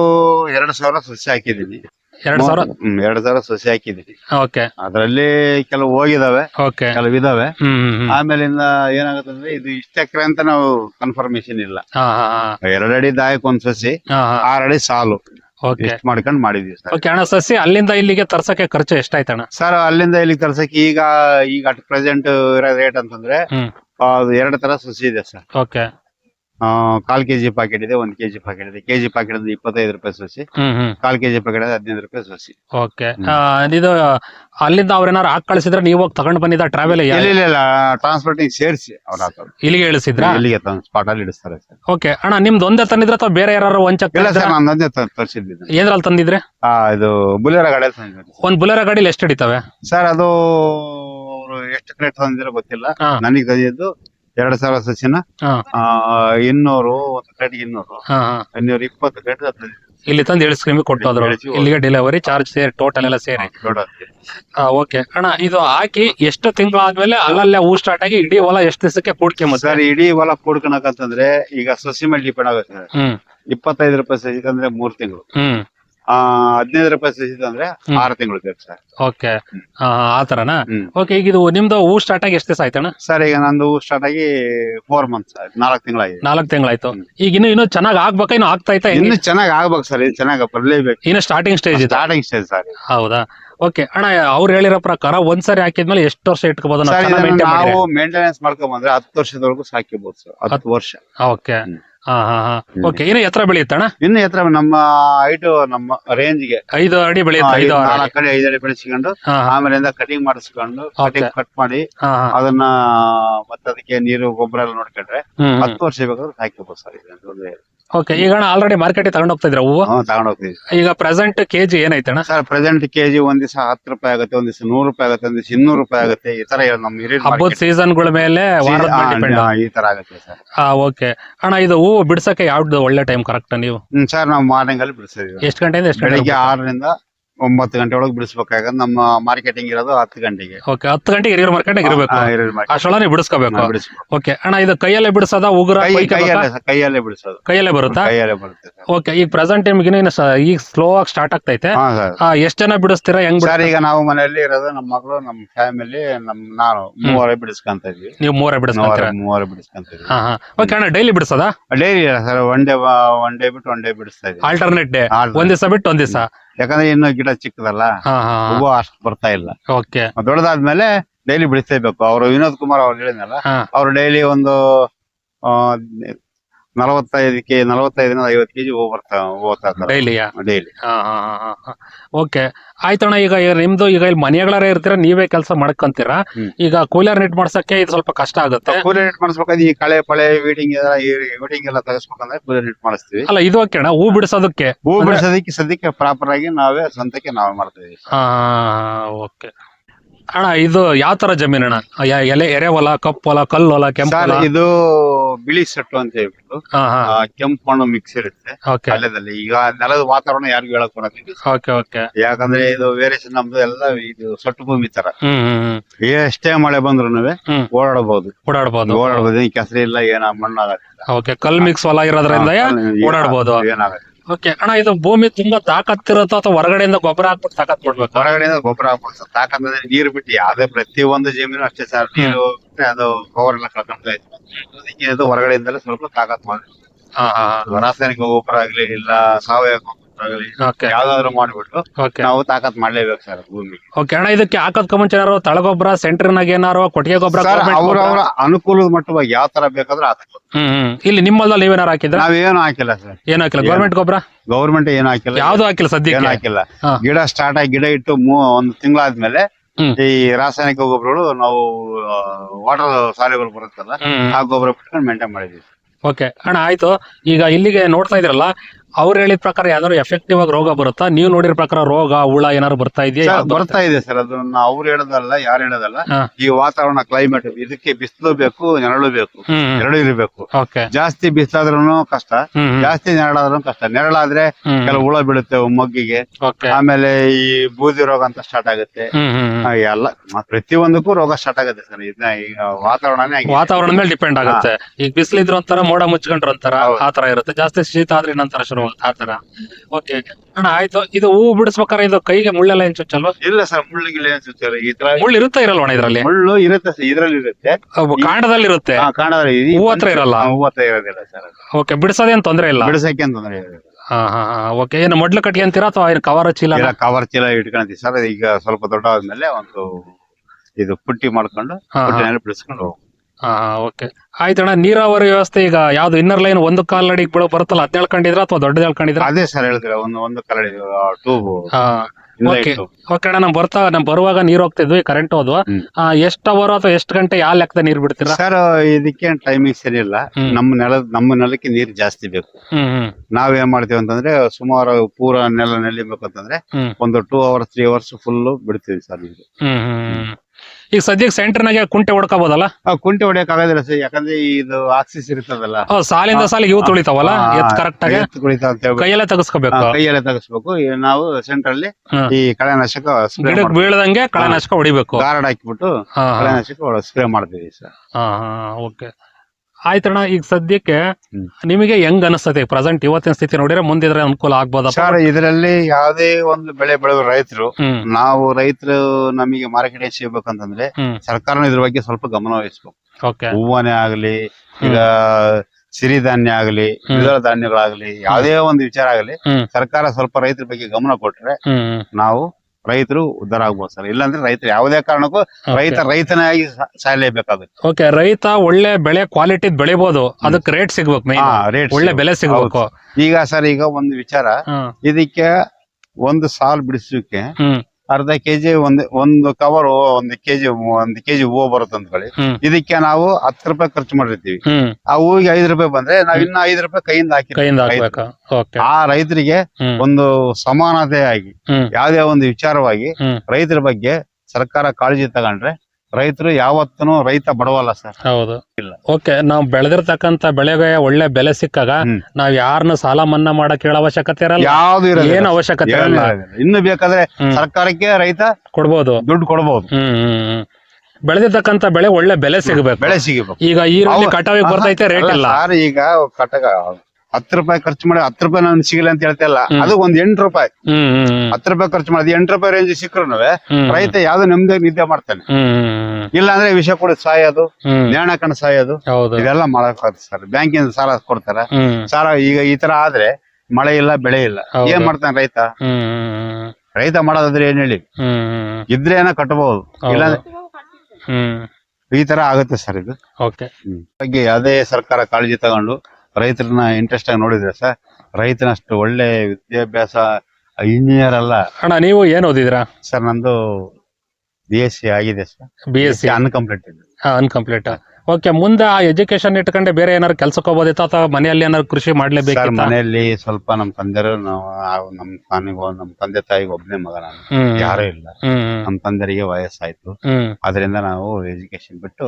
[SPEAKER 1] ಎರಡ್ ಸಾವಿರ ಸಸಿ ಹಾಕಿದೀನಿ
[SPEAKER 2] ಎರಡ್ ಸಾವಿರ?
[SPEAKER 1] ಹ್ಮ್, ಎರಡ್ ಸಾವಿರ ಸಸಿ ಹಾಕಿದ್ವಿ.
[SPEAKER 2] ಓಕೆ.
[SPEAKER 1] ಅದ್ರಲ್ಲಿ ಕೆಲವು ಹೋಗಿದಾವೆ
[SPEAKER 2] ಓಕೆ.
[SPEAKER 1] ಕೆಲವು ಇದಾವೆ.
[SPEAKER 2] ಹ್ಮ್
[SPEAKER 1] ಆಮೇಲಿಂದ ಏನಾಗುತ್ತೆ ಅಂದ್ರೆ ಇದು ಇಷ್ಟ ಎಕರೆ ಅಂತ ನಾವು ಕನ್ಫರ್ಮೇಶನ್ ಇಲ್ಲ.
[SPEAKER 2] ಹಾ ಹಾ
[SPEAKER 1] ಎರಡ್ ಅಡಿ ದಾಯಕ್ ಒಂದ್ ಸಸಿ
[SPEAKER 2] ಹಾ ಹಾ.
[SPEAKER 1] ಆರ್ ಅಡಿ ಸಾಲು.
[SPEAKER 2] ಓಕೆ.
[SPEAKER 1] ಇಷ್ಟ ಮಾಡ್ಕೊಂಡ್ ಮಾಡಿದ್ವಿ ಸರ್.
[SPEAKER 2] ಓಕೆ ಅಣ್ಣ ಸಸಿ ಅಲ್ಲಿಂದ ಇಲ್ಲಿಗೆ ತರ್ಸಕ್ಕೆ ಖರ್ಚು ಎಷ್ಟಾಯ್ತಣ್ಣ
[SPEAKER 1] ಸರ್ ಅಲ್ಲಿಂದ ಇಲ್ಲಿಗೆ ತರ್ಸಕ್ಕೆ ಈಗ ಈಗ ಅಟ್ ಪ್ರೆಸೆಂಟ್ ಇರೋ ರೇಟ್ ಅಂತಂದ್ರೆ
[SPEAKER 2] ಹ್ಮ್.
[SPEAKER 1] ಆ, ಅದು ಎರಡು ತರ ಸಸಿ ಇದೆ ಸರ್.
[SPEAKER 2] ಓಕೆ.
[SPEAKER 1] ಕಾಲ್ ಕೆಜಿ ಪ್ಯಾಕೆಟ್ ಇದೆ ಒಂದ್ ಕೆಜಿ ಪ್ಯಾಕೆಟ್ ಇದೆ. ಕೆಜಿ ಪ್ಯಾಕೆಟ್ ಅಂದ್ರೆ ಇಪ್ಪತ್ತೈದು ರೂಪಾಯಿ ಸಸಿ.
[SPEAKER 2] ಹ್ಮ್ ಹ್ಮ್.
[SPEAKER 1] ಕಾಲ್ ಕೆಜಿ ಪ್ಯಾಕೆಟ್ ಅಂದ್ರೆ ಹದಿನೈದು ರೂಪಾಯಿ ಸಸಿ.
[SPEAKER 2] ಓಕೆ. ಇದು ಅಲ್ಲಿಂದ ಅವ್ರೇನಾರು ಹಾಕ್ ಕಳಿಸಿದ್ರೆ ನೀವು ಹೋಗಿ ತಗೊಂಡ್ ಬಂದಿದ್ದ ಟ್ರಾವೆಲ್
[SPEAKER 1] ಇಲ್ಲ ಇಲ್ಲ ಇಲ್ಲ. ಟ್ರಾನ್ಸ್ಪೋರ್ಟಿಂಗ್ ಸೇರಿಸಿ ಅವ್ರ ಹಾಕೋದು
[SPEAKER 2] ಇಲ್ಲಿಗೆ ಇಳಿಸಿದ್ರೆ?
[SPEAKER 1] ಇಲ್ಲಿಗೆ ಸ್ಪಾಟ್ ಅಲ್ಲಿ ಇಡಿಸ್ತಾರೆ ಸರ್.
[SPEAKER 2] ಓಕೆ. ಅಣ್ಣ ನಿಮ್ದು ಒಂದೇ ತಂದಿದ್ರೆ ಅಥವಾ ಬೇರೆ ಯಾರು ವಂಚಕ
[SPEAKER 1] ಇಲ್ಲ ಸರ್ ನಾನು ಒಂದೇ ತರಿಸಿದ್ದೆ
[SPEAKER 2] ಏನ್ರಲ್ಲಿ ತಂದಿದ್ರೆ?
[SPEAKER 1] ಆ ಇದು ಬುಲೆರ ಗಾಡಿ
[SPEAKER 2] ಒಂದ್ ಬುಲೆರ ಗಾಡಿಲಿ ಎಷ್ಟು ಹಿಡಿತವೆ?
[SPEAKER 1] ಸರ್ ಅದು ಅವರು ಎಷ್ಟು ಕ್ರೇಟ್ ತಂದಿರೋ ಗೊತ್ತಿಲ್ಲ. ನನಗೆ ತಂದಿದ್ದು ಎರಡ್ ಸಾವಿರ ಸಸಿನ
[SPEAKER 2] ಹಾ.
[SPEAKER 1] ಇನ್ನೂರು ಒಂದು ಕಡೆ ಇನ್ನೂರು.
[SPEAKER 2] ಹಾ ಹಾ.
[SPEAKER 1] ಇನ್ನೂರ ಇಪ್ಪತ್ತು ಕ್ರೇಟ್
[SPEAKER 2] ಇಲ್ಲಿ ತಂದು ಏಳು ಸ್ಕ್ರೀಮ್ ಕೊಟ್ಟೋದ್ರು.
[SPEAKER 1] ಇಳಿಸಿ
[SPEAKER 2] ಇಲ್ಲಿಗೆ ಡೆಲಿವರಿ ಚಾರ್ಜ್ ಸೇರಿ ಟೋಟಲ್ ಎಲ್ಲ ಸೇರಿ. ಓಕೆ ಅಣ್ಣ ಇದು ಹಾಕಿ ಎಷ್ಟು ತಿಂಗಳಾದ್ಮೇಲೆ ಅಲ್ಲಲ್ಲೇ ಹೂ ಸ್ಟಾರ್ಟ್ ಆಗಿ ಇಡೀ ಹೊಲ ಎಷ್ಟು ದಿವಸಕ್ಕೆ ಕೂಡ್ಕೊಂಬತ್ತೆ
[SPEAKER 1] ಸರ್ ಇಡೀ ಹೊಲ ಕೂಡ್ಕೊಳಕಂತಂದ್ರೆ ಈಗ ಸಸಿ ಮೇಲೆ ಡಿಪೆಂಡ್ ಆಗುತ್ತೆ.
[SPEAKER 2] ಹ್ಮ್.
[SPEAKER 1] ಇಪ್ಪತ್ತೈದು ರೂಪಾಯಿ ಸಸಿ ಅಂದ್ರೆ ಮೂರ್ ತಿಂಗಳು.
[SPEAKER 2] ಹ್ಮ್.
[SPEAKER 1] ಆ ಹದಿನೈದು ರೂಪಾಯಿ ಸಸಿ ಅಂದ್ರೆ. ಆರು ತಿಂಗಳು ಬೇಕು ಸರ್.
[SPEAKER 2] ಓಕೆ. ಆ ತರನಾ?
[SPEAKER 1] ಹ್ಮ್.
[SPEAKER 2] ಓಕೆ ಈಗ ಇದು ನಿಮ್ದು ಹೂ ಸ್ಟಾರ್ಟ್ ಆಗಿ ಎಷ್ಟು ದಿವಸ ಆಯ್ತಣ್ಣ?
[SPEAKER 1] ಸರ್ ಈಗ ನಂದು ಸ್ಟಾರ್ಟ್ ಆಗಿ ಫೋರ್ ಮಂತ್ಸ್ ನಾಲ್ಕು ತಿಂಗಳಾಗಿದೆ
[SPEAKER 2] ನಾಲ್ಕು ತಿಂಗಳಾಯ್ತು. ಈಗ ಇನ್ನು ಇನ್ನು ಚೆನ್ನಾಗಿ ಆಗ್ಬೇಕಾ? ಇನ್ನು ಆಗ್ತಾ ಐತಾ
[SPEAKER 1] ಇನ್ನು ಚೆನ್ನಾಗಿ ಆಗ್ಬೇಕು ಸರ್ ಇದು ಚೆನ್ನಾಗಿ ಬರ್ಲೇಬೇಕು.
[SPEAKER 2] ಇನ್ನು ಸ್ಟಾರ್ಟಿಂಗ್ ಸ್ಟೇಜ್ ಇದೆ.
[SPEAKER 1] Starting stage sir.
[SPEAKER 2] ಹೌದಾ? ಓಕೆ ಅಣ್ಣ ಅವ್ರು ಹೇಳಿರೋ ಪ್ರಕಾರ ಒಂದ್ಸರಿ ಹಾಕಿದ್ಮೇಲೆ ಎಷ್ಟು ವರ್ಷ ಇಟ್ಕೋಬಹುದು
[SPEAKER 1] ಸರ್
[SPEAKER 2] ನಾವು
[SPEAKER 1] ಇದನ್ನ
[SPEAKER 2] ಮೇಂಟೈನ್
[SPEAKER 1] ನಾವು ಮೇಂಟೆನೆನ್ಸ್ ಮಾಡ್ಕೊಂಡ್ ಬಂದ್ರೆ ಹತ್ತು ವರ್ಷದವರೆಗೂ ಸಾಕಿಬಹುದು ಸರ್ ಹತ್ತು ವರ್ಷ.
[SPEAKER 2] ಓಕೆ.
[SPEAKER 1] ಹ್ಮ್.
[SPEAKER 2] ಹಾ ಹಾ ಹಾ. ಓಕೆ ಇನ್ನು ಎತ್ತರ ಬೆಳೆಯುತ್ತಣ್ಣ?
[SPEAKER 1] ಇನ್ನು ಎತ್ತರ ನಮ್ಮ ಹೈಟ್ ನಮ್ಮ ರೇಂಜ್ಗೆ
[SPEAKER 2] ಐದು ಅಡಿ ಬೆಳೆಯುತ್ತೆ? ಐದು ಆರು ಅಡಿ.
[SPEAKER 1] ನಾಲ್ಕು ಐದು ಅಡಿ ಬೆಳೆಸಿಕೊಂಡು
[SPEAKER 2] ಹಾ ಹಾ.
[SPEAKER 1] ಆಮೇಲಿಂದ ಕಟಿಂಗ್ ಮಾಡಿಸ್ಕೊಂಡು ಕಟಿಂಗ್ ಕಟ್ ಮಾಡಿ
[SPEAKER 2] ಹಾ ಹಾ.
[SPEAKER 1] ಅದನ್ನ ಮತ್ತೆ ಅದಕ್ಕೆ ನೀರು ಗೊಬ್ಬರ ಎಲ್ಲ ನೋಡ್ಕೊಂಡ್ರೆ
[SPEAKER 2] ಹ್ಮ್ ಹ್ಮ್.
[SPEAKER 1] ಹತ್ತು ವರ್ಷ ಬೇಕಾದ್ರೆ ಸಾಕಿಬಹುದು ಸರ್. ಇದು ತೊಂದ್ರೆ ಇಲ್ಲ.
[SPEAKER 2] ಓಕೆ ಈಗ ಅಣ್ಣ ಆಲ್ರೆಡಿ ಮಾರ್ಕೆಟ್ ತಗೊಂಡ್ ಹೋಗ್ತಾ ಇದ್ರ ಹೂವು?
[SPEAKER 1] ತಗೊಂಡ್ ಹೋಗ್ತೀವಿ
[SPEAKER 2] ಈಗ ಪ್ರೆಸೆಂಟ್ ಕೆಜಿ ಏನೈತಣ್ಣ
[SPEAKER 1] ಸರ್ ಪ್ರೆಸೆಂಟ್ ಕೆಜಿ ಒಂದ್ ದಿವಸ ಹತ್ತು ರೂಪಾಯಿ ಆಗುತ್ತೆ ಒಂದ್ ದಿವಸ ನೂರು ರೂಪಾಯಿ ಆಗುತ್ತೆ ಒಂದ್ ದಿವಸ ಇನ್ನೂರು ರೂಪಾಯಿ ಆಗುತ್ತೆ. ಈ ತರ ನಮ್ಮ ಹಿರಿಯ
[SPEAKER 2] ಹಬ್ಬದ ಸೀಸನ್ಗಳ ಮೇಲೆ ವಾರದ
[SPEAKER 1] ಈ ತರ ಆಗುತ್ತೆ ಸರ್.
[SPEAKER 2] ಹಾ ಓಕೆ ಅಣ್ಣ ಇದು ಹೂವು ಬಿಡ್ಸಕ್ಕೆ ಯಾವ್ದು ಒಳ್ಳೆ ಟೈಮ್ ಕರೆಕ್ಟ್ ನೀವು?
[SPEAKER 1] ಹ್ಮ್ ಸರ್ ನಾವು ಮಾರ್ನಿಂಗ್ ಅಲ್ಲಿ ಬಿಡಿಸ್ತೀವಿ
[SPEAKER 2] ಎಷ್ಟು ಗಂಟೆಯಿಂದ ಎಷ್ಟು
[SPEAKER 1] ಬೆಳಿಗ್ಗೆ
[SPEAKER 2] ಗಂಟೆ
[SPEAKER 1] ಆರರಿಂದ ಒಂಬತ್ತು ಗಂಟೆ ಒಳಗೆ ಬಿಡಿಸ್ಬೇಕಾಗ ನಮ್ಮ ಮಾರ್ಕೆಟಿಂಗ್ ಇರೋದು ಹತ್ತು ಗಂಟೆಗೆ.
[SPEAKER 2] ಓಕೆ ಹತ್ತು ಗಂಟೆಗೆ ಹಿರಿಯರ್ ಮಾರ್ಕೆಟ್ ಇರಬೇಕು.
[SPEAKER 1] ಹಿರಿಯರ market.
[SPEAKER 2] ಅಷ್ಟೊಳಗೆ ಬಿಡಿಸ್ಕೋಬೇಕು.
[SPEAKER 1] ಬಿಡಿಸ್ಬೇಕು.
[SPEAKER 2] ಓಕೆ ಅಣ್ಣ ಇದು ಕೈಯಲ್ಲೇ ಬಿಡಿಸೋದ ಉಗುರ
[SPEAKER 1] ಕೈ ಕೈಯಲ್ಲೇ ಕೈಯಲ್ಲೇ ಬಿಡಿಸೋದು.
[SPEAKER 2] ಕೈಯಲ್ಲೇ ಬರುತ್ತಾ?
[SPEAKER 1] ಕೈಯಲ್ಲೇ ಬರುತ್ತೆ ಸರ್.
[SPEAKER 2] ಓಕೆ ಈಗ ಪ್ರೆಸೆಂಟ್ ಟೈಮ್ಗೆ ಇನ್ನು ಸ- ಈಗ ಸ್ಲೋ ಆಗಿ ಸ್ಟಾರ್ಟ್ ಆಗ್ತೈತೆ.
[SPEAKER 1] ಹಾ ಸರ್.
[SPEAKER 2] ಆ, ಎಷ್ಟ್ ಜನ ಬಿಡಿಸ್ತೀರಾ ಹೆಂಗ್
[SPEAKER 1] ಸರ್ ಈಗ ನಾವು ಮನೆಯಲ್ಲಿ ಇರೋದು ನಮ್ಮ ಮಗಳು ನಮ್ಮ ಫ್ಯಾಮಿಲಿ ನಮ್ ನಾನು ಮೂವರೆ ಬಿಡಿಸ್ಕೊಂತ ಇದ್ವಿ
[SPEAKER 2] ನೀವು ಮೂವರೆ ಬಿಡಿಸ್ಕೊಂತೀರಾ?
[SPEAKER 1] ಮೂವರೇ ಬಿಡಿಸ್ಕೊಂತ ಇದ್ವಿ
[SPEAKER 2] ಹಾ ಹಾ. ಓಕೆ ಅಣ್ಣ ಡೈಲಿ ಬಿಡಿಸೋದಾ?
[SPEAKER 1] ಡೈಲಿ ಇಲ್ಲ sir one day one day ಬಿಟ್ಟು ಒನ್ ಡೇ ಬಿಡಿಸ್ತಾ ಇದ್ವಿ
[SPEAKER 2] ಆಲ್ಟರ್ನೇಟ್ ಡೇ ಒಂದ್ ದಿವಸ ಬಿಟ್ಟು ಒಂದ್ ದಿವಸ.
[SPEAKER 1] ಯಾಕಂದ್ರೆ ಇನ್ನು ಗಿಡ ಚಿಕ್ಕದಲ್ಲ
[SPEAKER 2] ಹಾ
[SPEAKER 1] ಹೂವು ಅಷ್ಟು ಬರ್ತಾ ಇಲ್ಲ.
[SPEAKER 2] ಓಕೆ.
[SPEAKER 1] ದೊಡ್ಡದಾದ್ಮೇಲೆ ಡೈಲಿ ಬಿಡಿಸ್ಲೇಬೇಕು. ಅವರು ವಿನೋದ್ ಕುಮಾರ್ ಅವ್ರು ಹೇಳಿದ್ನಲ್ಲ
[SPEAKER 2] ಹಾ.
[SPEAKER 1] ಅವ್ರು ಡೈಲಿ ಒಂದು ನಲವತ್ತೈದಕ್ಕೆ ನಲವತ್ತೈದರಿಂದ ಐವತ್ತು ಕೆಜಿ ಹೂ ಬರ್ತಾ ಹೋಗ್ತಾ
[SPEAKER 2] ಡೈಲಿಯಾ?
[SPEAKER 1] ಡೈಲಿ.
[SPEAKER 2] ಓಕೆ. ಆಯ್ತಣ್ಣ ಈಗ ಈಗ ನಿಮ್ದು ಈಗ ಇಲ್ಲಿ ಮನೆಗಳಾರ ಇರ್ತೀರಾ? ನೀವೇ ಕೆಲಸ ಮಾಡ್ಕೊಂತೀರಾ? ಈಗ ಕೂಲರ್ ನೆಟ್ ಮಾಡ್ಸಕ್ಕೆ ಇದು ಸ್ವಲ್ಪ ಕಷ್ಟ ಆಗುತ್ತೆ.
[SPEAKER 1] ಕೂಲರ್ ನೆಟ್ ಮಾಡಿಸ್ಬೇಕಾದ್ರೆ ಈ ಕಳೆ ಪಳೆ ವೀಟಿಂಗ್ ವೀಟಿಂಗ್ ಎಲ್ಲ ತಗಸ್ಬೇಕಂದ್ರೆ ಕೂಲರ್ ನೆಟ್ ಮಾಡಿಸ್ತೀವಿ.
[SPEAKER 2] ಅಲ್ಲ ಇದು ಓಕೆ ಅಣ್ಣ ಹೂ ಬಿಡಿಸೋದಕ್ಕೆ?
[SPEAKER 1] ಹೂ ಬಿಡಿಸೋದಕ್ಕೆ ಸದ್ಯಕ್ಕೆ ಪ್ರಾಪರ್ ಆಗಿ ನಾವೇ ಸ್ವಂತಕ್ಕೆ ನಾವೇ ಮಾಡ್ತೀವಿ
[SPEAKER 2] ಹಾ ಓಕೆ. ಅಣ್ಣ ಇದು ಯಾವ ತರ ಜಮೀನು ಅಣ್ಣ? ಯ- ಎಲೆ ಎರೆ ಹೊಲ ಕಪ್ಪು ಹೊಲ ಕಲ್ಲು ಹೊಲ ಕೆಂಪು
[SPEAKER 1] ಸರ್
[SPEAKER 2] ಹೊಲ?
[SPEAKER 1] ಇದು ಬಿಳಿ ಸೆಟ್ಟು ಅಂತ ಹೇಳ್ಬಿಟ್ಟು
[SPEAKER 2] ಹಾ ಹಾ.
[SPEAKER 1] ಆ, ಕೆಂಪು ಮಣ್ಣು ಮಿಕ್ಸ್ ಇರುತ್ತೆ
[SPEAKER 2] ಓಕೆ.
[SPEAKER 1] ಈಗ ನೆಲದ ವಾತಾವರಣ ಯಾರಿಗೂ ಹೇಳಕ್ ಬರೋದಿಲ್ಲ
[SPEAKER 2] ಓಕೆ ಓಕೆ.
[SPEAKER 1] ಯಾಕಂದ್ರೆ ಇದು ವೇರಿಯೇಷನ್ ನಮ್ದು ಎಲ್ಲ ಇದು ಸೊಟ್ಟು ಭೂಮಿ ತರ.
[SPEAKER 2] ಹ್ಮ್ ಹ್ಮ್ ಹ್ಮ್.
[SPEAKER 1] ಎಷ್ಟೇ ಮಳೆ ಬಂದ್ರು
[SPEAKER 2] ಹ್ಮ್.
[SPEAKER 1] ಓಡಾಡಬಹುದು
[SPEAKER 2] ಓಡಾಡ್ಬೋದು.
[SPEAKER 1] ಓಡಾಡಬಹುದು ಕೆಸರಿ ಇಲ್ಲ ಏನ ಮಣ್ಣಾಗತ್ತೆ
[SPEAKER 2] ಓಕೆ ಕಲ್ ಮಿಕ್ಸ್ ಹೊಲ ಇರೋದ್ರಿಂದ ಓಡಾಡ್ಬೋದು.
[SPEAKER 1] ಏನಾಗತ್ತೆ
[SPEAKER 2] ಓಕೆ ಅಣ್ಣ ಇದು ಭೂಮಿ ತುಂಬಾ ತಾಕತ್ತಿರುತ್ತೋ ಅಥವಾ ಹೊರಗಡೆಯಿಂದ ಗೊಬ್ಬರ ಹಾಕ್ಬಿಟ್ಟು ತಾಕತ್ ಕೊಡ್ಬೇಕು?
[SPEAKER 1] ಹೊರಗಡೆಯಿಂದ ಗೊಬ್ಬರ ಹಾಕ್ಬೇಕು ತಾಕಂದ್ರೆ ನೀರು ಬಿಟ್ಟು ಯಾವ್ದೇ ಪ್ರತಿ ಒಂದು ಜಮೀನು ಅಷ್ಟೇ ಸರ್ ನೀರು ಬಿಟ್ರೆ ಅದು ಪವರ್ ಎಲ್ಲ ಕಳ್ಕೊಂತ ಇತ್ತು ಅದಕ್ಕೆ ಇದು ಹೊರಗಡೆಯಿಂದಲೇ ಸ್ವಲ್ಪ ತಾಕತ್ ಮಾಡಿ. ರಾಸಾಯನಿಕ ಗೊಬ್ಬರ ಆಗ್ಲಿ ಇಲ್ಲ ಸಾವಯವ ಗೊಬ್ಬರ. ಆಗ್ಲಿ.
[SPEAKER 2] ಓಕೆ
[SPEAKER 1] ಯಾವ್ದಾದ್ರು ಮಾಡ್ಬಿಟ್ಟು
[SPEAKER 2] ಓಕೆ
[SPEAKER 1] ನಾವು ತಾಕತ್ ಮಾಡ್ಲೇಬೇಕು ಸರ್ ಭೂಮಿ.
[SPEAKER 2] ಓಕೆ ಅಣ್ಣ ಇದಕ್ಕೆ ಹಾಕೋದ್ ಮುಂಚೆ ಏನಾರು ತಳಗೊಬ್ಬರ ಸೆಂಟ್ರಿನಾಗ ಏನಾರು ಕೊಟ್ಟಿಗೆ ಗೊಬ್ಬರ
[SPEAKER 1] ಸರ್ ಅವ್ರವ್ರ ಅನುಕೂಲದ ಮಟ್ಟವಾಗಿ ಯಾವ ತರ ಬೇಕಾದ್ರೂ ಹಾಕ್ಬೋದು.
[SPEAKER 2] ಹ್ಮ್ ಹ್ಮ್. ಇಲ್ಲಿ ನಿಮ್ಮಲ್ಲಿ ನೀವೇನಾರು ಹಾಕಿದ್ರ?
[SPEAKER 1] ನಾವೇನು ಹಾಕಿಲ್ಲ ಸರ್.
[SPEAKER 2] ಏನ್ ಹಾಕಿಲ್ಲ. ಗೌರ್ಮೆಂಟ್ ಗೊಬ್ಬರ
[SPEAKER 1] ಗೌರ್ಮೆಂಟ್ ಏನು ಹಾಕಿಲ್ಲ.
[SPEAKER 2] ಯಾವ್ದು ಹಾಕಿಲ್ಲ
[SPEAKER 1] ಏನು
[SPEAKER 2] ಸದ್ಯಕ್ಕೆ
[SPEAKER 1] ಹಾಕಿಲ್ಲ.
[SPEAKER 2] ಹಾ.
[SPEAKER 1] ಗಿಡ ಸ್ಟಾರ್ಟ್ ಆಗಿ ಗಿಡ ಇಟ್ಟು ಮೂ- ಒಂದು ತಿಂಗಳಾದ್ಮೇಲೆ
[SPEAKER 2] ಹ್ಮ್.
[SPEAKER 1] ಈ ರಾಸಾಯನಿಕ ಗೊಬ್ಬರಗಳು ನಾವು ವಾಟರ್ ಸಾಲಿಗಳು ಬರುತ್ತಲ್ಲ
[SPEAKER 2] ಹ್ಮ್.
[SPEAKER 1] ಆ ಗೊಬ್ಬರ ಬಿಟ್ಕೊಂಡು ಮೇಂಟೈನ್ ಮಾಡಿದ್ವಿ
[SPEAKER 2] ಓಕೆ ಅಣ್ಣ ಆಯ್ತು. ಈಗ ಇಲ್ಲಿಗೆ ನೋಡ್ತಾ ಇದ್ರಲ್ಲ ಅವ್ರು ಹೇಳಿದ ಪ್ರಕಾರ ಯಾವ್ದಾದ್ರು ಎಫೆಕ್ಟಿವ್ ಆಗಿ ರೋಗ ಬರುತ್ತಾ? ನೀವು ನೋಡಿರೋ ಪ್ರಕಾರ ರೋಗ ಹುಳ ಏನಾದ್ರು ಬರ್ತಾ ಇದೆಯಾ?
[SPEAKER 1] ಸರ್, ಬರ್ತಾ ಇದೆ ಸರ್ ಅದನ್ನ ಅವ್ರು ಹೇಳೋದಲ್ಲ ಯಾರು ಹೇಳೋದಲ್ಲ.
[SPEAKER 2] ಹಾ.
[SPEAKER 1] ಈ ವಾತಾವರಣ ಕ್ಲೈಮೇಟ್ ಇದಕ್ಕೆ ಬಿಸಿಲು ಬೇಕು ನೆರಳು ಬೇಕು.
[SPEAKER 2] ನೆರಳು
[SPEAKER 1] ಎರಡು ಇರಬೇಕು.
[SPEAKER 2] ಓಕೆ.
[SPEAKER 1] ಜಾಸ್ತಿ ಬಿಸಿಲಾದ್ರೂ ಕಷ್ಟ
[SPEAKER 2] ಹ್ಮ್
[SPEAKER 1] ಜಾಸ್ತಿ ನೆರಳಾದ್ರೂ ಕಷ್ಟ. ನೆರಳಾದ್ರೆ
[SPEAKER 2] ಹ್ಮ್
[SPEAKER 1] ಕೆಲವು ಹುಳ ಬೀಳುತ್ತೆ ಮೊಗ್ಗಿಗೆ.
[SPEAKER 2] ಓಕೆ.
[SPEAKER 1] ಆಮೇಲೆ ಈ ಬೂದಿ ರೋಗ ಅಂತ ಸ್ಟಾರ್ಟ್ ಆಗುತ್ತೆ.
[SPEAKER 2] ಹ್ಮ್ ಹ್ಮ್ ಹ್ಮ್.
[SPEAKER 1] ಆ, ಎಲ್ಲ ಮ- ಪ್ರತಿಯೊಂದಕ್ಕೂ ರೋಗ ಸ್ಟಾರ್ಟ್ ಆಗುತ್ತೆ ಸರ್ ಇದನ್ನ ಈಗ ವಾತಾವರಣನೇ
[SPEAKER 2] ವಾತಾವರಣ ಮೇಲೆ ಡಿಪೆಂಡ್ ಆಗುತ್ತೆ. ಈಗ ಬಿಸಿಲಿದ್ರ ಒಂಥರ ಮೋಡ ಮುಚ್ಕೊಂಡ್ರ ಒಂಥರ
[SPEAKER 1] ಹೌದು.
[SPEAKER 2] ಆತರ ಇರುತ್ತೆ. ಜಾಸ್ತಿ ಶೀತ ಆದ್ರೆ ಇನ್ನೊಂಥರ ಶುರು ಆಗುತ್ತೆ ತರ ಓಕೆ ಅಣ್ಣ ಆಯ್ತು. ಇದು ಹೂವು ಬಿಡಿಸ್ಬೇಕಾದ್ರೆ ಇದು ಕೈಗೆ ಮುಳ್ಳೆಲ್ಲ ಏನ್ ಚುಚ್ಚಲ್ವಾ?
[SPEAKER 1] ಇಲ್ಲ ಸರ್ ಮುಳ್ಳಿಗಿಲ್ಲ ಏನ್ ಚುಚ್ಚಲ್ಲ. ಈ ತರ
[SPEAKER 2] ಮುಳ್ಳು ಇರುತ್ತೆ ಇರಲ್ವಣ ಇದ್ರಲ್ಲಿ?
[SPEAKER 1] ಮುಳ್ಳು ಇರುತ್ತೆ ಸರ್ ಇದ್ರಲ್ಲಿ ಇರುತ್ತೆ.
[SPEAKER 2] ಕಾಂಡದಲ್ಲಿ ಇರುತ್ತೆ?
[SPEAKER 1] ಹಾ, ಕಾಣದ್ರೆ ಈ-
[SPEAKER 2] ಹೂ ಹತ್ರ ಇರಲ್ಲ?
[SPEAKER 1] ಹಾ, ಹೂ ಹತ್ರ ಇರೋದಿಲ್ಲ ಸರ್.
[SPEAKER 2] ಓಕೆ ಬಿಡಿಸೋದೇನ್ ತೊಂದ್ರೆ ಇಲ್ಲ?
[SPEAKER 1] ಬಿಡಿಸಕ್ಕೆ ಅಂತಂದ್ರೆ ಇರೋದಿಲ್ಲ.
[SPEAKER 2] ಹಾ ಹಾ ಓಕೆ ಏನು ಮೊಡ್ಲು ಕಟ್ಟಿ ಅಂತೀರಾ ಅಥವಾ ಕವರ್ ಚೀಲ?
[SPEAKER 1] ಇಲ್ಲ ಕವರ್ ಚೀಲ ಇಟ್ಕೊಂತೀವಿ ಸರ್. ಈಗ ಸ್ವಲ್ಪ ದೊಡ್ಡ ಆದ್ಮೇಲೆ ಒಂದು ಇದು ಪುಟ್ಟಿ ಮಾಡ್ಕೊಂಡು
[SPEAKER 2] ಹಾ, ಹಾ.
[SPEAKER 1] ಪುಟ್ಟಿನಲ್ಲಿ ಬಿಡಿಸ್ಕೊಂಡು ಹೋಗ್ಬೇಕು.
[SPEAKER 2] ಹಾ ಓಕೆ. ಆಯ್ತಣ್ಣ ನೀರಾವರಿ ವ್ಯವಸ್ಥೆ ಈಗ ಯಾವ್ದು ಇನ್ನರ್ ಲೈನ್ ಒಂದು ಕಾಲ್ ಅಡಿಗೆ ಬೀಳೋ ಬರುತ್ತಲ್ಲ ಅದ್ ಹೇಳ್ಕೊಂಡಿದ್ರ ಅಥವಾ ದೊಡ್ಡದ್ ಹೇಳ್ಕೊಂಡಿದ್ರ
[SPEAKER 1] ಅದೇ ಸರ್ ಹೇಳಿದ್ರೆ ಒಂದು ಒಂದು ಕರಡಿ ಟ್ಯೂಬ್
[SPEAKER 2] ಹಾ ಓಕೆ. ಓಕೆ ಅಣ್ಣ ನಮ್ ಬರ್ತಾ ನಮ್ ಬರುವಾಗ ನೀರ್ ಹೋಗ್ತಿದ್ವಿ ಕರೆಂಟ್ ಹೋದ್ವು. ಎಷ್ಟ್ ಅವರ್ ಅಥವಾ ಎಷ್ಟ್ ಗಂಟೆ ಯಾವ ಲೆಕ್ಕದ ನೀರ್ ಬಿಡ್ತೀರಾ?
[SPEAKER 1] ಸರ್ ಇದಕ್ಕೆ ಟೈಮಿಂಗ್ ಸರಿ ಇಲ್ಲ. ನಮ್ಮ ನೆಲ ನಮ್ಮ ನೆಲಕ್ಕೆ ನೀರು ಜಾಸ್ತಿ ಬೇಕು.
[SPEAKER 2] ಹ್ಮ್ ಹ್ಮ್.
[SPEAKER 1] ನಾವ್ ಏನ್ ಮಾಡ್ತೀವಿ ಅಂತಂದ್ರೆ ಸುಮಾರು ಪೂರ ನೆಲ ನೆಲಿಬೇಕು ಅಂತಂದ್ರೆ ಒಂದು two hours three hours full ಬಿಡ್ತೀವಿ ಸರ್ ನೀರು.
[SPEAKER 2] ಹ್ಮ್ ಹ್ಮ್. ಈಗ ಸದ್ಯಕ್ಕೆ ಸೆಂಟರ್ನಾಗೆ ಕುಂಟೆ ಹೊಡ್ಕೋಬೋದಲ್ಲ?
[SPEAKER 1] ಆ, ಕುಂಟೆ ಹೊಡಿಯಕ್ ಆಗೋದಿಲ್ಲ ಸರ್ ಯಾಕಂದ್ರೆ ಇದು ಆಕ್ಸಿಸ್ ಇರ್ತದಲ್ಲ
[SPEAKER 2] ಓ, ಸಾಲಿಂದ ಸಾಲಿಗೆ ಇವು ತುಳಿತಾವಲ್ಲ ಎತ್ ಕರೆಕ್ಟ್ ಆಗಿ?
[SPEAKER 1] ಎತ್ತು ಕುಳಿತ ಅಂತ ಹೇಳ್ಬಿಟ್ಟು.
[SPEAKER 2] ಕೈಯಲ್ಲೇ ತೆಗಿಸ್ಕೋಬೇಕು.
[SPEAKER 1] ಆ, ಕೈಯಲ್ಲೇ ತೆಗಿಸ್ಬೇಕು. ಈ ನಾವು ಸೆಂಟರ್ ಅಲ್ಲಿ. ಈ ಕಳೆನಾಶಕ ಸ್ಪ್ರೇ
[SPEAKER 2] ಗಿಡಕ್ ಬೀಳದಂಗೆ ಕಳೆನಾಶಕ ಹೊಡಿಬೇಕು.
[SPEAKER 1] ಗಾರ್ಡ್ ಹಾಕಿಬಿಟ್ಟು
[SPEAKER 2] ಹಾ ಹಾ.
[SPEAKER 1] ಕಳೆನಾಶಕ ಸ್ಪ್ರೇ ಮಾಡ್ತೀವಿ ಸರ್.
[SPEAKER 2] ಹಾ ಹಾ ಓಕೆ ಆಯ್ತಣ್ಣ ಈಗ ಸದ್ಯಕ್ಕೆ ನಿಮಗೆ ಹೆಂಗ್ ಅನಿಸ್ತದೆ ಪ್ರೆಸೆಂಟ್ ಇವತ್ತಿನ ಸ್ಥಿತಿ ನೋಡಿದ್ರೆ ಮುಂದಿದ್ರೆ ಅನುಕೂಲ ಆಗ್ಬೋದ?
[SPEAKER 1] ಸರ್ ಇದರಲ್ಲಿ ಯಾವುದೇ ಒಂದು ಬೆಳೆ ಬೆಳೆಯುವ ರೈತರು ನಾವು ರೈತರು ನಮಗೆ ಮಾರ್ಕೆಟ್ ಸಿಗ್ಬೇಕಂತಂದ್ರೆ
[SPEAKER 2] ಹ್ಮ್.
[SPEAKER 1] ಸರ್ಕಾರ ಇದ್ರ ಬಗ್ಗೆ ಸ್ವಲ್ಪ ಗಮನ ವಹಿಸ್ಬೇಕು. ಹೂವನೇ ಆಗ್ಲಿ ಈಗ ಸಿರಿಧಾನ್ಯ ಆಗಲಿ. ದ್ವಿದಳ ಧಾನ್ಯಗಳಾಗ್ಲಿ ಯಾವುದೇ ಒಂದು ವಿಚಾರ ಆಗಲಿ ಸರ್ಕಾರ ಸ್ವಲ್ಪ ರೈತರ ಬಗ್ಗೆ ಗಮನ ಕೊಟ್ರೆ ನಾವು ರೈತರು ಉದ್ದಾರ ಆಗ್ಬೋದು ಸರ್. ಇಲ್ಲಾಂದ್ರೆ ರೈತರು ಯಾವುದೇ ಕಾರಣಕ್ಕೂ ರೈತ ರೈತನಾಗಿ ಸಾಯಲೇ ಸಾಯಲೇಬೇಕಾಗುತ್ತೆ
[SPEAKER 2] ಓಕೆ ರೈತ ಒಳ್ಳೆ ಬೆಳೆ ಕ್ವಾಲಿಟಿ ಬೆಳಿಬಹುದು ಅದಕ್ಕೆ ರೇಟ್ ಸಿಗ್ಬೇಕು ಮೇನ್
[SPEAKER 1] ಹಾ, rate
[SPEAKER 2] ಒಳ್ಳೆ
[SPEAKER 1] ಸಿಗ್ಬೇಕು.
[SPEAKER 2] ಬೆಲೆ ಸಿಗ್ಬೇಕು.
[SPEAKER 1] ಈಗ ಸರ್ ಈಗ ಒಂದು ವಿಚಾರ. ಇದಕ್ಕೆ ಒಂದು ಸಾಲ್ ಬಿಡಿಸೋಕೆ
[SPEAKER 2] ಹ್ಮ್.
[SPEAKER 1] ಅರ್ಧ ಕೆಜಿ ಒಂದ್ ಒಂದು ಕವರ್ ಒಂದು ಕೆಜಿ ಒಂದು ಕೆಜಿ ಹೂವು ಬರುತ್ತೆ ಅಂದ್ಕೊಳ್ಳಿ
[SPEAKER 2] ಹ್ಮ್.
[SPEAKER 1] ಇದಕ್ಕೆ ನಾವು ಹತ್ತು ರೂಪಾಯಿ ಖರ್ಚು ಮಾಡಿರ್ತೀವಿ.
[SPEAKER 2] ಹ್ಮ್.
[SPEAKER 1] ಆ ಹೂವಿಗೆ ಐದು ರೂಪಾಯಿ ಬಂದ್ರೆ ನಾವ್ ಇನ್ನ ಐದು ರೂಪಾಯಿ ಕೈಯಿಂದ ಹಾಕಿ
[SPEAKER 2] ಕೈಯಿಂದ ಹಾಕ್ಬೇಕಾ? ಓಕೆ
[SPEAKER 1] ಆ ರೈತರಿಗೆ
[SPEAKER 2] ಹ್ಮ್.
[SPEAKER 1] ಒಂದು ಸಮಾನತೆ ಆಗಿ
[SPEAKER 2] ಹ್ಮ್.
[SPEAKER 1] ಯಾವುದೇ ಒಂದು ವಿಚಾರವಾಗಿ
[SPEAKER 2] ಹ್ಮ್.
[SPEAKER 1] ರೈತರ ಬಗ್ಗೆ ಸರ್ಕಾರ ಕಾಳಜಿ ತಗೊಂಡ್ರೆ ರೈತರು ಯಾವತ್ತೂ ರೈತ ಬಡವಲ್ಲ ಸರ್.
[SPEAKER 2] ಹೌದು.
[SPEAKER 1] ಇಲ್ಲ.
[SPEAKER 2] ಓಕೆ ನಾವು ಬೆಳೆದಿರ್ತಕ್ಕಂತ ಬೆಳೆಗೆ ಒಳ್ಳೆ ಬೆಲೆ ಸಿಕ್ಕಾಗ. ನಾವ್ ಯಾರನ್ನ ಸಾಲ ಮನ್ನಾ ಮಾಡಕ್ ಹೇಳೋ ಅವಶ್ಯಕತೆ ಇರಲ್ಲ.
[SPEAKER 1] ಯಾವ್ದು
[SPEAKER 2] ಏನ್
[SPEAKER 1] ಇರೋದಿಲ್ಲ
[SPEAKER 2] ಅವಶ್ಯಕತೆ
[SPEAKER 1] ಏನೂ
[SPEAKER 2] ಇರಲ್ಲ.
[SPEAKER 1] ಇನ್ನು ಬೇಕಾದ್ರೆ ಸರ್ಕಾರಕ್ಕೆ ರೈತ
[SPEAKER 2] ಕೊಡ್ಬೋದು.
[SPEAKER 1] ದುಡ್ಡು ಕೊಡ್ಬೋದು.
[SPEAKER 2] ಹ್ಮ್ ಬೆಳೆದಿರ್ತಕ್ಕಂತ ಬೆಳೆ ಒಳ್ಳೆ ಬೆಲೆ ಸಿಗಬೇಕು.
[SPEAKER 1] ಬೆಳೆ ಸಿಗಬೇಕು.
[SPEAKER 2] ಈಗ ಈರುಳ್ಳಿ
[SPEAKER 1] ರೀತಿ
[SPEAKER 2] ಕಟಾವಿಗೆ ಬರ್ತೈತೆ ರೇಟ್ ಇಲ್ಲ.
[SPEAKER 1] ಸರ್ ಈಗ ಕಟಕ ಹತ್ತು ರೂಪಾಯಿ ಖರ್ಚು ಮಾಡಿ ಹತ್ತು ರೂಪಾಯಿ ನಾನು ಸಿಗಲ್ಲ ಅಂತ
[SPEAKER 2] ಹೇಳ್ತಿಲ್ಲ
[SPEAKER 1] ಅದು ಒಂದ್ ಎಂಟು ರೂಪಾಯಿ. ಹತ್ತು ರೂಪಾಯಿ ಖರ್ಚು ಮಾಡಿ ಎಂಟು ರೂಪಾಯಿ ರೇಂಜ್ ಸಿಕ್ಕರು ರೈತ ಯಾವ್ದು ನೆಮ್ಮದಿ ನಿದ್ದೆ ಮಾಡ್ತಾನೆ. ಇಲ್ಲ ಅಂದ್ರೆ ವಿಷ ಕೂಡ ಸಾಯೋದು ನೇಣ ಕಣ್ ಸಾಯೋದು ಇದೆಲ್ಲ ಮಾಡಕ್ ಸರ್. ಬ್ಯಾಂಕಿಂದ ಸಾಲ ಕೊಡ್ತಾರ. ಸಾಲ ಈಗ ಈ ತರ ಆದ್ರೆ ಮಳೆ ಇಲ್ಲ ಬೆಳೆ ಇಲ್ಲ. ಏನ್ ಮಾಡ್ತಾನೆ ರೈತ? ರೈತ ಮಾಡೋದಾದ್ರೆ ಏನ್ ಹೇಳಿ? ಇದ್ರೆ ಏನೋ ಕಟ್ಟಬಹುದು ಇಲ್ಲ ಈ ತರ ಆಗುತ್ತೆ ಸರ್ ಇದು. ಬಗ್ಗೆ ಅದೇ ಸರ್ಕಾರ ಕಾಳಜಿ ತಗೊಂಡು ರೈತರನ್ನ ಇಂಟ್ರೆಸ್ಟ್ ಆಗಿ ನೋಡಿದ್ರೆ ಸರ್ ರೈತನಷ್ಟು ಒಳ್ಳೆ ವಿದ್ಯಾಭ್ಯಾಸ ಇಂಜಿನಿಯರ್ ಅಲ್ಲ.
[SPEAKER 2] ಅಣ್ಣ ನೀವು ಏನ್ ಓದಿದ್ರಾ
[SPEAKER 1] ಸರ್ ನಂದು ಬಿ ಎಸ್ ಸಿ ಆಗಿದೆ sir
[SPEAKER 2] B S C
[SPEAKER 1] uncompleted
[SPEAKER 2] uncomplete okay ಮುಂದೆ ಆ ಎಜುಕೇಶನ್ ಇಟ್ಕೊಂಡೆ ಬೇರೆ ಏನಾರು ಕೆಲ್ಸಕ್ಕೆ ಹೋಗೋದಿತ್ತು ಅಥವಾ ಮನೆಯಲ್ಲಿ ಏನಾರು ಕೃಷಿ
[SPEAKER 1] ಸರ್
[SPEAKER 2] ಮಾಡ್ಲೇಬೇಕಿತ್ತ
[SPEAKER 1] ಮನೆಯಲ್ಲಿ ಸ್ವಲ್ಪ ನಮ್ ತಂದೆರು ನಾವು ಆ- ನಮ್ ತಾನಿಗೆ ನಮ್ ತಂದೆ ತಾಯಿಗೆ ಒಬ್ಬನೇ ಮಗ ನಾನು.
[SPEAKER 2] ಹ್ಮ್.
[SPEAKER 1] ಯಾರು ಇಲ್ಲ.
[SPEAKER 2] ನಮ್ಮ
[SPEAKER 1] ನಮ್ ತಂದೆರಿಗೆ ವಯಸ್ಸಾಯ್ತು.
[SPEAKER 2] ಹ್ಮ್.
[SPEAKER 1] ಅದರಿಂದ ನಾವು ಎಜುಕೇಶನ್ ಬಿಟ್ಟು